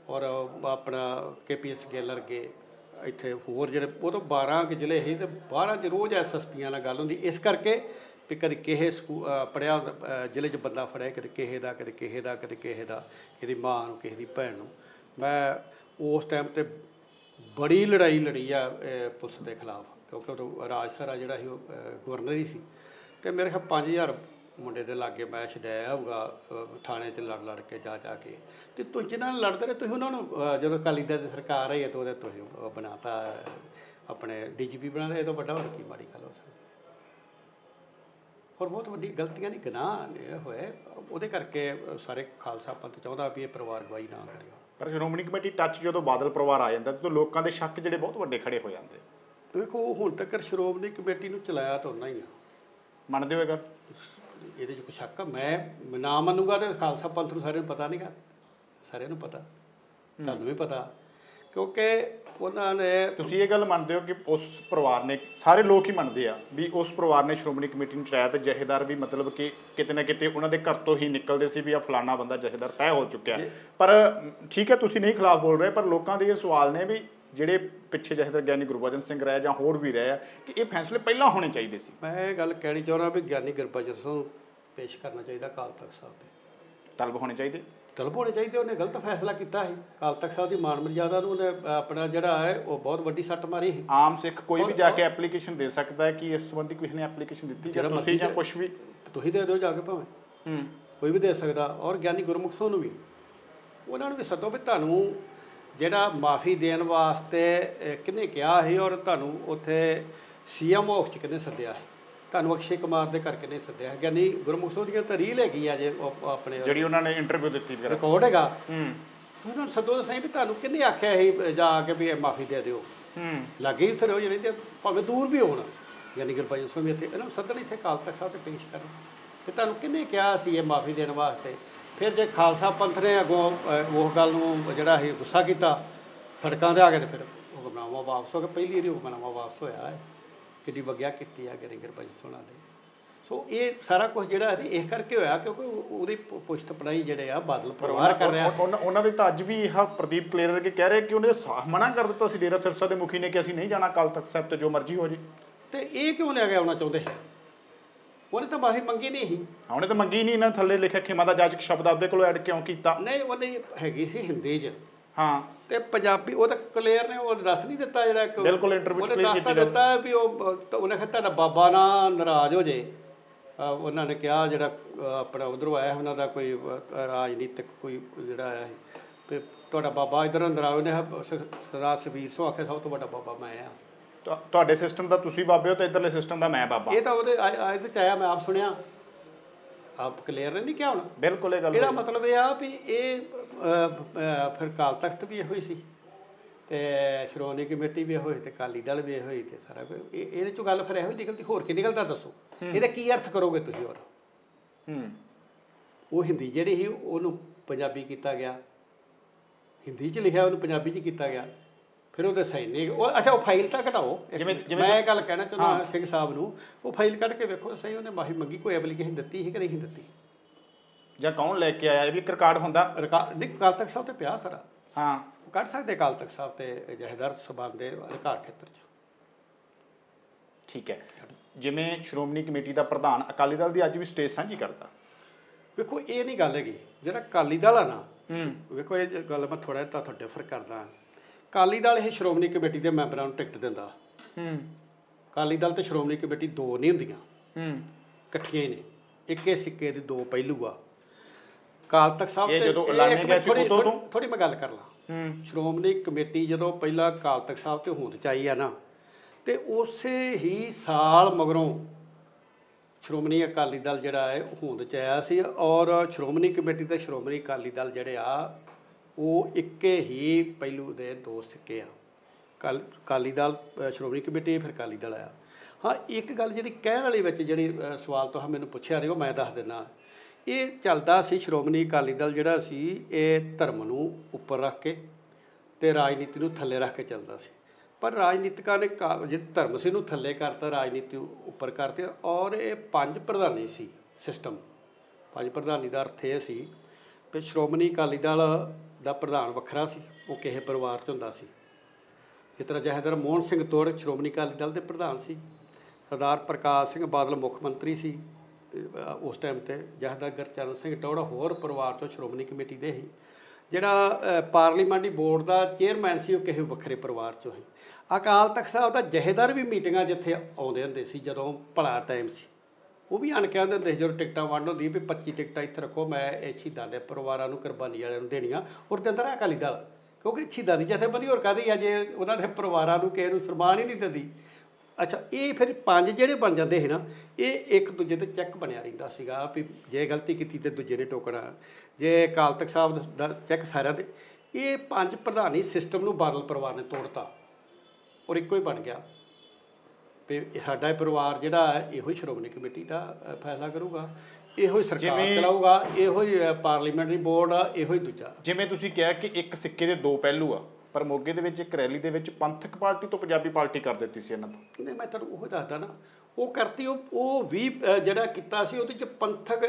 ਔਰ ਆਪਣਾ ਕੇਪੀਐਸ ਗਿੱਲ ਵਰਗੇ ਇੱਥੇ ਹੋਰ ਜਿਹੜੇ, ਉਹ ਤੋਂ 12 ਕਿ ਜ਼ਿਲ੍ਹੇ ਸੀ ਤੇ 12 ਚ ਰੋਜ਼ ਐਸਐਸਪੀਆਂ ਨਾਲ ਗੱਲ ਹੁੰਦੀ। ਇਸ ਕਰਕੇ ਵੀ ਕਦੇ ਕਿਸੇ ਸਕੂ ਅਹ ਪੜਿਆ ਜ਼ਿਲ੍ਹੇ 'ਚ ਬੰਦਾ ਫੜਿਆ, ਕਦੇ ਕਿਸੇ ਦਾ, ਕਦੇ ਕਿਸੇ ਦਾ, ਕਦੇ ਕਿਸੇ ਦਾ ਇਹਦੀ ਮਾਂ ਨੂੰ, ਕਿਸੇ ਦੀ ਭੈਣ ਨੂੰ। ਮੈਂ ਉਸ ਟਾਈਮ ਤੇ ਬੜੀ ਲੜਾਈ ਲੜੀ ਆ ਪੁਲਿਸ ਦੇ ਖਿਲਾਫ, ਕਿਉਂਕਿ ਉਹ ਰਾਜ ਸਰਾ ਜਿਹੜਾ ਸੀ ਉਹ ਗਵਰਨਰ ਹੀ ਸੀ। ਤੇ ਮੇਰੇ ਖਿਆਲ 5000 ਮੁੰਡੇ ਦੇ ਲਾਗੇ ਮੈਂ ਛਡਾਇਆ ਹੋਊਗਾ ਥਾਣੇ 'ਚ ਲੜ ਲੜ ਕੇ ਜਾ ਜਾ ਕੇ। ਤੇ ਤੁਸੀਂ ਜਿਹਨਾਂ ਨਾਲ ਲੜਦੇ ਰਹੇ, ਤੁਸੀਂ ਉਹਨਾਂ ਨੂੰ ਜਦੋਂ ਅਕਾਲੀ ਦਲ ਦੀ ਸਰਕਾਰ ਆਈ ਹੈ, ਤਾਂ ਉਹਦੇ ਤੁਸੀਂ ਉਹ ਬਣਾਤਾ ਆਪਣੇ ਡੀਜੀਪੀ ਬਣਾ ਰਹੇ ਇਹ ਤੋਂ ਵੱਡਾ ਹੋਰ ਕੀ ਮਾੜੀ ਗੱਲ ਹੋ ਸਕਦੀ? ਹੋਰ ਬਹੁਤ ਵੱਡੀ ਗਲਤੀਆਂ ਨਹੀਂ ਗੁਨਾਹ ਹੋਏ। ਉਹਦੇ ਕਰਕੇ ਸਾਰੇ ਖਾਲਸਾ ਪੰਥ ਚਾਹੁੰਦਾ ਵੀ ਇਹ ਪਰਿਵਾਰ ਗਵਾਹੀ ਨਾ ਕਰੇ। ਪਰ ਸ਼੍ਰੋਮਣੀ ਕਮੇਟੀ ਟੱਚ ਜਦੋਂ ਬਾਦਲ ਪਰਿਵਾਰ ਆ ਜਾਂਦਾ ਤਾਂ ਲੋਕਾਂ ਦੇ ਸ਼ੱਕ ਜਿਹੜੇ ਬਹੁਤ ਵੱਡੇ ਖੜੇ ਹੋ ਜਾਂਦੇ। ਦੇਖੋ ਹੁਣ ਤੱਕ ਸ਼੍ਰੋਮਣੀ ਕਮੇਟੀ ਨੂੰ ਚਲਾਇਆ ਤਾਂ ਉਹਨਾਂ ਹੀ ਆ। ਮੰਨਦੇ ਹੋਏਗਾ ਇਹਦੇ 'ਚ ਕੋਈ ਸ਼ੱਕ ਮੈਂ ਨਾ ਮੰਨੂਗਾ ਤੇ ਖਾਲਸਾ ਪੰਥ ਨੂੰ ਸਾਰਿਆਂ ਨੂੰ ਪਤਾ ਨਹੀਂਗਾ ਸਾਰਿਆਂ ਨੂੰ ਪਤਾ। ਤੁਹਾਨੂੰ ਵੀ ਪਤਾ। ਕਿਉਂਕਿ ਉਹਨਾਂ ਨੇ ਤੁਸੀਂ ਇਹ ਗੱਲ ਮੰਨਦੇ ਹੋ ਕਿ ਉਸ ਪਰਿਵਾਰ ਨੇ ਸਾਰੇ ਲੋਕ ਹੀ ਮੰਨਦੇ ਆ ਵੀ ਉਸ ਪਰਿਵਾਰ ਨੇ ਸ਼੍ਰੋਮਣੀ ਕਮੇਟੀ ਨੂੰ ਚਲਾਇਆ ਤੇ ਜਹੇਦਾਰ ਵੀ ਮਤਲਬ ਕਿ ਕਿਤੇ ਨਾ ਕਿਤੇ ਉਹਨਾਂ ਦੇ ਘਰ ਤੋਂ ਹੀ ਨਿਕਲਦੇ ਸੀ ਵੀ ਆ ਫਲਾਣਾ ਬੰਦਾ ਜਹੇਦਾਰ ਤੈਅ ਹੋ ਚੁੱਕਿਆ। ਪਰ ਠੀਕ ਹੈ ਤੁਸੀਂ ਨਹੀਂ ਖਿਲਾਫ ਬੋਲ ਰਹੇ ਪਰ ਲੋਕਾਂ ਦੇ ਇਹ ਸਵਾਲ ਨੇ ਵੀ ਜਿਹੜੇ ਪਿੱਛੇ ਜਹੇਦਾਰ ਗਿਆਨੀ ਗੁਰਬਚਨ ਸਿੰਘ ਰਹੇ ਜਾਂ ਹੋਰ ਵੀ ਰਹੇ ਆ ਕਿ ਇਹ ਫੈਸਲੇ ਪਹਿਲਾਂ ਹੋਣੇ ਚਾਹੀਦੇ ਸੀ। ਮੈਂ ਇਹ ਗੱਲ ਕਹਿਣੀ ਚਾਹੁੰਦਾ ਵੀ ਗਿਆਨੀ ਗੁਰਬਚਨ ਸਿੰਘ ਨੂੰ ਪੇਸ਼ ਕਰਨਾ ਚਾਹੀਦਾ ਕਾਲ ਤਖਤ ਸਾਹਿਬ ਤੇ। ਤਲਬ ਹੋਣੇ ਚਾਹੀਦੇ? ਤਲਬ ਹੋਣੇ ਚਾਹੀਦੇ ਉਹਨੇ ਗਲਤ ਫੈਸਲਾ ਕੀਤਾ ਸੀ। ਕਾਲ ਤਖਤ ਸਾਹਿਬ ਦੀ ਮਾਨ ਮਰਜ਼ਾਦਾ ਨੂੰ ਉਹਨੇ ਆਪਣਾ ਜਿਹੜਾ ਹੈ ਉਹ ਬਹੁਤ ਵੱਡੀ ਸੱਟ ਮਾਰੀ ਸੀ। ਆਮ ਸਿੱਖ ਕੋਈ ਵੀ ਜਾ ਕੇ ਐਪਲੀਕੇਸ਼ਨ ਦੇ ਸਕਦਾ ਹੈ ਕਿ ਇਸ ਸੰਬੰਧੀ ਕਿਸੇ ਨੇ ਐਪਲੀਕੇਸ਼ਨ ਦਿੱਤੀ ਜਾਂ ਤੁਸੀਂ ਜਾਂ ਕੁਝ ਵੀ। ਤੁਸੀਂ ਦੇ ਦਿਓ ਜਾ ਕੇ ਭਾਵੇਂ। ਹੂੰ। ਕੋਈ ਵੀ ਦੇ ਸਕਦਾ। ਔਰ ਗਿਆਨੀ ਗੁਰਮੁਖ ਸਿੰਘ ਨੂੰ ਵੀ। ਉਹਨਾਂ ਨੂੰ ਵੀ ਸੱਦੋ ਵੀ ਤੁਹਾਨੂੰ ਜਿਹੜਾ ਮਾਫੀ ਦੇਣ ਵਾਸਤੇ ਕਿਹਨੇ ਕਿਹਾ ਸੀ ਔਰ ਤੁਹਾਨੂੰ ਉੱਥੇ ਸੀਐਮ ਆਫਿਸ ਚ ਕਿਹਨੇ ਸੱਦਿਆ ਸੀ? ਤੁਹਾਨੂੰ ਅਕਸ਼ੇ ਕੁਮਾਰ ਦੇ ਘਰ ਕਿਹਨੇ ਸੱਦਿਆ ਗਿਆਨੀ ਗੁਰਮੁਖ ਸਿੰਘ ਦੀਆਂ ਤਾਂ ਰੀਲ ਹੈਗੀ ਆ ਜੇ ਉਹ ਆਪਣੇ ਜਿਹੜੀ ਉਹਨਾਂ ਨੇ ਇੰਟਰਵਿਊ ਦਿੱਤੀ ਵਗੈਰਾ ਰਿਕਾਰਡ ਹੈਗਾ। ਹੂੰ। ਉਹਨਾਂ ਨੂੰ ਸੱਦੋ ਤਾਂ ਸਹੀ ਵੀ ਤੁਹਾਨੂੰ ਕਿਹਨੇ ਆਖਿਆ ਸੀ ਜਾ ਕੇ ਵੀ ਇਹ ਮਾਫੀ ਦੇ ਦਿਓ। ਹੂੰ। ਲੱਗੇ ਉੱਥੇ ਰਹੋ ਜਿਹੜੇ ਤੇ ਭਾਵੇਂ ਦੂਰ ਵੀ ਹੋਣ। ਯਾਨੀ ਕਿ ਭਾਈ ਸਿੰਘ ਇੱਥੇ ਇਹਨਾਂ ਨੂੰ ਸੱਦਣ ਇੱਥੇ ਕਾਲ ਤੱਕ ਸਾਹਿਬ ਤੇ ਪੇਸ਼ ਕਰਨ। ਕਿ ਤੁਹਾਨੂੰ ਕਿਹਨੇ ਕਿਹਾ ਸੀ ਇਹ ਮਾਫੀ ਦੇਣ ਵਾਸਤੇ? ਫਿਰ ਜੇ ਖਾਲਸਾ ਪੰਥ ਨੇ ਅੱਗੋਂ ਉਸ ਗੱਲ ਨੂੰ ਜਿਹੜਾ ਇਹ ਗੁੱਸਾ ਕੀਤਾ ਸੜਕਾਂ ਤੇ ਆ ਕੇ ਤੇ ਫਿਰ ਹੁਕਮਨਾਮਾ ਵਾਪਸ ਹੋ ਗਿਆ। ਪਹਿਲੀ ਵਾਰੀ ਹੁਕਮਨਾਮਾ ਵਾਪਸ ਹੋਇਆ ਹੈ। ਕਿੰਨੀ ਵਗਿਆ ਕੀਤੀ ਆ ਗਰਿੰਗਰ ਭਾਈ ਸੋਨਾ ਦੇ। ਸੋ ਇਹ ਸਾਰਾ ਕੁਝ ਜਿਹੜਾ ਹੈ ਇਸ ਕਰਕੇ ਹੋਇਆ ਕਿਉਂਕਿ ਉਹ- ਉਹਦੀ ਪੁਸ਼ਤ ਪੜਾਈ ਜਿਹੜੇ ਆ ਬਾਦਲ ਪਰਿਵਾਰ ਕਰ ਰਿਹਾ। ਉਹਨਾਂ ਦੇ ਤਾਂ ਅੱਜ ਵੀ ਇਹ ਪ੍ਰਦੀਪ ਕਲੇਰ ਕੇ ਕਹਿ ਰਹੇ ਕਿ ਉਹਨੇ ਸਾਫ਼ ਮਨਾ ਕਰ ਦਿੱਤਾ ਸੀ ਡੇਰਾ ਸਿਰਸਾ ਦੇ ਮੁਖੀ ਨੇ ਕਿ ਅਸੀਂ ਨਹੀਂ ਜਾਣਾ ਕੱਲ ਤੱਕ ਸਾਹਿਬ ਤੇ ਜੋ ਮਰਜ਼ੀ ਹੋ ਜੇ। ਤੇ ਇਹ ਕਿਉਂ ਲੈ ਕੇ ਆਉਣਾ ਚਾਹੁੰਦੇ? ਉਹਨੇ ਤਾਂ ਮਾਫੀ ਮੰਗੀ ਨਹੀਂ ਸੀ। ਉਹਨੇ ਤਾਂ ਮੰਗੀ ਨਹੀਂ ਇਹਨਾਂ ਥੱਲੇ ਲਿਖਿਆ ਖਿਮਾ ਦਾ ਜਾਜਕ ਸ਼ਬਦ ਆਪਦੇ ਕੋਲੋਂ ਐਡ ਕਿਉਂ ਕੀਤਾ? ਨਹੀਂ ਉਹਨੇ ਹੈਗੀ ਸੀ ਹਿੰਦੀ 'ਚ। ਹਾਂ। ਤੇ ਪੰਜਾਬੀ ਉਹ ਤਾਂ ਕਲੀਅਰ ਨੇ ਉਹ ਦੱਸ ਨਹੀਂ ਦਿੱਤਾ ਜਿਹੜਾ ਇੱਕ ਬਿਲਕੁਲ interview 'ਚ ਤਾਂ ਕੀਤੀ ਦਿੱਤਾ ਵੀ ਉਹ ਉਹਨੇ ਕਿਹਾ ਤੁਹਾਡਾ ਬਾਬਾ ਨਾ ਨਾਰਾਜ਼ ਹੋ ਜੇ। ਉਹਨਾਂ ਨੇ ਕਿਹਾ ਜਿਹੜਾ ਆਪਣਾ ਉਧਰੋਂ ਆਇਆ ਉਹਨਾਂ ਦਾ ਕੋਈ ਰਾਜਨੀਤਿਕ ਕੋਈ ਜਿਹੜਾ ਆਇਆ ਸੀ। ਤੇ ਤੁਹਾਡਾ ਬਾਬਾ ਇਧਰ ਨਾਰਾਜ਼ ਸ- ਸਰਦਾਰ ਸਬੀਰ ਸਿੰਘ ਆਖਿਆ ਸਭ ਤੋਂ ਵੱਡਾ ਬਾਬਾ ਮੈਂ ਆ। ਤੁਹਾ- ਤੁਹਾਡੇ ਸਿਸਟਮ ਦਾ ਤੁਸੀਂ ਬਾਬੇ ਹੋ ਤੇ ਇਧਰਲੇ ਸਿਸਟਮ ਦਾ ਮੈਂ ਬਾਬਾ। ਇਹ ਤਾਂ ਉਹਦੇ ਤੇ ਆਇਆ ਮੈਂ ਆਪ ਸੁਣਿਆ। ਆਪ ਕਲੀਅਰ ਨਹੀਂ ਕਿਹਾ ਹੁਣ? ਬਿਲਕੁਲ ਇਹ ਗੱਲ ਇਹਦਾ ਮਤਲਬ ਇਹ ਆ ਵੀ ਇਹ ਫਿਰ ਕਾਲ ਤਖਤ ਵੀ ਇਹੋ ਹੀ ਸੀ ਤੇ ਸ਼੍ਰੋਮਣੀ ਕਮੇਟੀ ਵੀ ਇਹੋ ਹੀ ਤੇ ਕਾਲੀ ਦਲ ਵੀ ਇਹੋ ਹੀ ਤੇ ਸਾਰਾ ਕੁਝ। ਇਹ- ਇਹਦੇ ਚੋਂ ਗੱਲ ਫਿਰ ਇਹੋ ਹੀ ਨਿਕਲਦੀ ਹੋਰ ਕੀ ਨਿਕਲਦਾ ਦੱਸੋ? ਇਹਦਾ ਕੀ ਅਰਥ ਕਰੋਗੇ ਤੁਸੀਂ ਹੋਰ? ਹੂੰ। ਉਹ ਹਿੰਦੀ ਜਿਹੜੀ ਸੀ ਉਹਨੂੰ ਪੰਜਾਬੀ ਕੀਤਾ ਗਿਆ। ਹਿੰਦੀ 'ਚ ਲਿਖਿਆ ਉਹਨੂੰ ਪੰਜਾਬੀ 'ਚ ਕੀਤਾ ਗਿਆ। ਫਿਰ ਉਹਦੇ ਸੈਨਿਕ ਉਹ ਅੱਛਾ ਉਹ ਫਾਈਲ ਤਾਂ ਘਟਾਓ ਮੈਂ ਇਹ ਗੱਲ ਕਹਿਣਾ ਚਾਹੁੰਦਾ ਸਿੰਘ ਸਾਹਿਬ ਨੂੰ ਉਹ ਫਾਈਲ ਕੱਢ ਕੇ ਵੇਖੋ ਸਹੀ ਉਹਨੇ ਮਾਫੀ ਮੰਗੀ ਕੋਈ ਐਪਲੀਕੇਸ਼ਨ ਦਿੱਤੀ ਸੀ ਕਿ ਨਹੀਂ ਦਿੱਤੀ? ਜਾਂ ਕੌਣ ਲੈ ਕੇ ਆਇਆ ਇਹ ਵੀ ਰਿਕਾਰਡ ਹੁੰਦਾ। ਰਿਕਾਰਡ ਨਹੀਂ ਕਾਲ ਤੱਕ ਸਾਹਿਬ ਤੇ ਪਿਆ ਸਾਰਾ। ਹਾਂ। ਉਹ ਕੱਢ ਸਕਦੇ ਕਾਲ ਤਖਤ ਸਾਹਿਬ ਤੇ ਜਹੇਦਾਰ ਸਭਾ ਦੇ ਅਧਿਕਾਰ ਖੇਤਰ 'ਚ। ਠੀਕ ਹੈ। ਜਿਵੇਂ ਸ਼੍ਰੋਮਣੀ ਕਮੇਟੀ ਦਾ ਪ੍ਰਧਾਨ ਅਕਾਲੀ ਦਲ ਦੀ ਅੱਜ ਵੀ ਸਟੇਜ ਸਾਂਝੀ ਕਰਦਾ। ਵੇਖੋ ਇਹ ਨਹੀਂ ਗੱਲ ਹੈਗੀ। ਜਿਹੜਾ ਕਾਲੀ ਦਲ ਆ ਨਾ ਹੂੰ। ਵੇਖੋ ਇਹ ਗੱਲ ਮੈਂ ਥੋੜਾ ਜਿਹਾ ਤੁਹਾਡੇ ਡਿਫਰ ਕਰਦਾ। ਕਾਲੀ ਦਲ ਇਹ ਸ਼੍ਰੋਮਣੀ ਕਮੇਟੀ ਦੇ ਮੈਂਬਰਾਂ ਨੂੰ ਟਿਕਟ ਦਿੰਦਾ। ਹੂੰ। ਕਾਲੀ ਦਲ ਤੇ ਸ਼੍ਰੋਮਣੀ ਕਮੇਟੀ ਦੋ ਨਹੀਂ ਹੁੰਦੀਆਂ। ਹੂੰ। ਇਕੱਠੀਆਂ ਹੀ ਨੇ। ਇੱਕੇ ਸਿੱਕੇ ਦੇ ਦੋ ਪਹਿਲੂ ਆ। ਕਾਲ ਤਖਤ ਸਾਹਿਬ ਇਹ ਜਦੋਂ ਸੀ ਉਦੋਂ ਤੋਂ? ਥੋੜ੍ਹੀ ਮੈਂ ਗੱਲ ਕਰ ਲਾਂ। ਹੂੰ। ਸ਼੍ਰੋਮਣੀ ਕਮੇਟੀ ਜਦੋਂ ਪਹਿਲਾਂ ਕਾਲ ਤਖਤ ਸਾਹਿਬ ਤੇ ਹੋਂਦ ਚ ਆਈ ਆ ਨਾ ਤੇ ਉਸੇ ਹੀ ਸਾਲ ਮਗਰੋਂ ਸ਼੍ਰੋਮਣੀ ਅਕਾਲੀ ਦਲ ਜਿਹੜਾ ਹੈ ਹੋਂਦ ਚ ਆਇਆ ਸੀ ਔਰ ਸ਼੍ਰੋਮਣੀ ਕਮੇਟੀ ਤੇ ਸ਼੍ਰੋਮਣੀ ਅਕਾਲੀ ਦਲ ਜਿਹੜੇ ਆ ਉਹ ਇੱਕ ਹੀ ਪਹਿਲੂ ਦੇ ਦੋ ਸਿੱਕੇ ਆ। ਕੱਲ ਅਕਾਲੀ ਦਲ ਸ਼੍ਰੋਮਣੀ ਕਮੇਟੀ ਫਿਰ ਅਕਾਲੀ ਦਲ ਆਇਆ। ਹਾਂ, ਇੱਕ ਗੱਲ ਜਿਹੜੀ ਕਹਿਣ ਵਾਲੀ ਵਿੱਚ ਜਿਹੜੀ ਸਵਾਲ ਤੋਂ ਮੈਨੂੰ ਪੁੱਛਿਆ ਰਿਹਾ, ਉਹ ਮੈਂ ਦੱਸ ਦਿੰਦਾ। ਇਹ ਚੱਲਦਾ ਸੀ ਸ਼੍ਰੋਮਣੀ ਅਕਾਲੀ ਦਲ ਜਿਹੜਾ ਸੀ, ਇਹ ਧਰਮ ਨੂੰ ਉੱਪਰ ਰੱਖ ਕੇ ਤੇ ਰਾਜਨੀਤੀ ਨੂੰ ਥੱਲੇ ਰੱਖ ਕੇ ਚੱਲਦਾ ਸੀ। ਪਰ ਰਾਜਨੀਤਿਕਾਂ ਨੇ ਕਾ- ਜਿਹੜੇ ਧਰਮ ਸੀ ਨੂੰ ਥੱਲੇ ਕਰਤਾ, ਰਾਜਨੀਤੀ ਉੱਪਰ ਕਰਤੇ ਔਰ ਇਹ ਪੰਜ ਪ੍ਰਧਾਨੀ ਸੀ ਸਿਸਟਮ ਪੰਜ ਪ੍ਰਧਾਨੀ ਦਾ ਅਰਥ ਇਹ ਸੀ ਕਿ ਸ਼੍ਰੋਮਣੀ ਅਕਾਲੀ ਦਲ ਦਾ ਪ੍ਰਧਾਨ ਵੱਖਰਾ ਸੀ ਉਹ ਕਿਸੇ ਪਰਿਵਾਰ 'ਚ ਹੁੰਦਾ ਸੀ। ਇਸ ਤਰ੍ਹਾਂ ਜਹੇਦਾਰ ਮੋਹਨ ਸਿੰਘ ਤੋੜ ਸ਼੍ਰੋਮਣੀ ਅਕਾਲੀ ਦਲ ਦੇ ਪ੍ਰਧਾਨ ਸੀ ਸਰਦਾਰ ਪ੍ਰਕਾਸ਼ ਸਿੰਘ ਬਾਦਲ ਮੁੱਖ ਮੰਤਰੀ ਸੀ ਉਸ ਟਾਈਮ ਤੇ ਜਹੇਦਾਰ ਗੁਰਚਰਨ ਸਿੰਘ ਟੌੜਾ ਹੋਰ ਪਰਿਵਾਰ ਤੋਂ ਸ਼੍ਰੋਮਣੀ ਕਮੇਟੀ ਦੇ ਸੀ। ਜਿਹੜਾ ਅਹ, ਪਾਰਲੀਮੈਂਟਰੀ ਬੋਰਡ ਦਾ ਚੇਅਰਮੈਨ ਸੀ ਉਹ ਕਿਸੇ ਵੱਖਰੇ ਪਰਿਵਾਰ ਚੋਂ ਸੀ। ਅਕਾਲ ਤਖਤ ਸਾਹਿਬ ਦਾ ਜਹੇਦਾਰ ਵੀ ਮੀਟਿੰਗਾਂ ਜਿੱਥੇ ਆਉਂਦੇ ਹੁੰਦੇ ਸੀ ਜਦੋਂ ਭਲਾ ਟਾਈਮ ਸੀ। ਉਹ ਵੀ ਆਣ ਕੇ ਆਉਂਦੇ ਹੁੰਦੇ ਸੀ, ਜਦੋਂ ਟਿਕਟਾਂ ਵੰਡ ਹੁੰਦੀ ਵੀ 25 ਟਿਕਟਾਂ ਇੱਥੇ ਰੱਖੋ, ਮੈਂ ਇਹ ਸ਼ਹੀਦਾਂ ਦੇ ਪਰਿਵਾਰਾਂ ਨੂੰ ਕੁਰਬਾਨੀ ਵਾਲਿਆਂ ਨੂੰ ਦੇਣੀਆਂ। ਔਰ ਦਿੰਦਾ ਰਿਹਾ ਅਕਾਲੀ ਦਲ, ਕਿਉਂਕਿ ਸ਼ਹੀਦਾਂ ਦੀ ਜਥੇਬੰਦੀ ਹੋਰ ਕਾਹਦੀ ਆ, ਜੇ ਉਹਨਾਂ ਦੇ ਪਰਿਵਾਰਾਂ ਨੂੰ ਕਿਸੇ ਨੂੰ ਸਨਮਾਨ ਹੀ ਨਹੀਂ ਦਿੰਦੀ। ਅੱਛਾ, ਇਹ ਫਿਰ ਪੰਜ ਜਿਹੜੇ ਬਣ ਜਾਂਦੇ ਸੀ ਨਾ, ਇਹ ਇੱਕ ਦੂਜੇ ਤੇ ਚੈੱਕ ਬਣਿਆ ਰਹਿੰਦਾ ਸੀਗਾ ਵੀ ਜੇ ਗਲਤੀ ਕੀਤੀ ਤੇ ਦੂਜੇ ਨੇ ਟੋਕਣਾ। ਜੇ ਅਕਾਲ ਤਖਤ ਸਾਹਿਬ ਦਾ ਚੈੱਕ ਸਾਰਿਆਂ ਤੇ ਇਹ ਪੰਜ ਪ੍ਰਧਾਨੀ ਸਿਸਟਮ ਨੂੰ ਬਾਦਲ ਪਰਿਵਾਰ ਨੇ ਤੋੜਤਾ। ਔਰ ਇੱਕੋ ਹੀ ਬਣ ਗਿਆ। ਇਹ ਸਾਡਾ ਪਰਿਵਾਰ ਜਿਹੜਾ ਇਹੋ ਹੀ ਸ਼੍ਰੋਮਣੀ ਕਮੇਟੀ ਦਾ ਫੈਸਲਾ ਕਰੂਗਾ। ਇਹੋ ਹੀ ਸਰਕਾਰ ਚਲਾਊਗਾ ਇਹੋ ਹੀ ਪਾਰਲੀਮੈਂਟਰੀ ਬੋਰਡ ਆ ਇਹੋ ਹੀ ਦੂਜਾ। ਜਿਵੇਂ ਤੁਸੀਂ ਕਿਹਾ ਕਿ ਇੱਕ ਸਿੱਕੇ ਦੇ ਦੋ ਪਹਿਲੂ ਆ ਪਰ ਮੋਗੇ ਦੇ ਵਿੱਚ ਇੱਕ ਰੈਲੀ ਦੇ ਵਿੱਚ ਪੰਥਕ ਪਾਰਟੀ ਤੋਂ ਪੰਜਾਬੀ ਪਾਰਟੀ ਕਰ ਦਿੱਤੀ ਸੀ ਇਹਨਾਂ ਤੋਂ। ਨਹੀਂ ਮੈਂ ਤੁਹਾਨੂੰ ਉਹ ਦੱਸਦਾ ਨਾ ਉਹ ਕਰਤੀ ਉਹ ਉਹ ਵੀ ਜਿਹੜਾ ਕੀਤਾ ਸੀ ਉਹਦੇ ਚ ਪੰਥਕ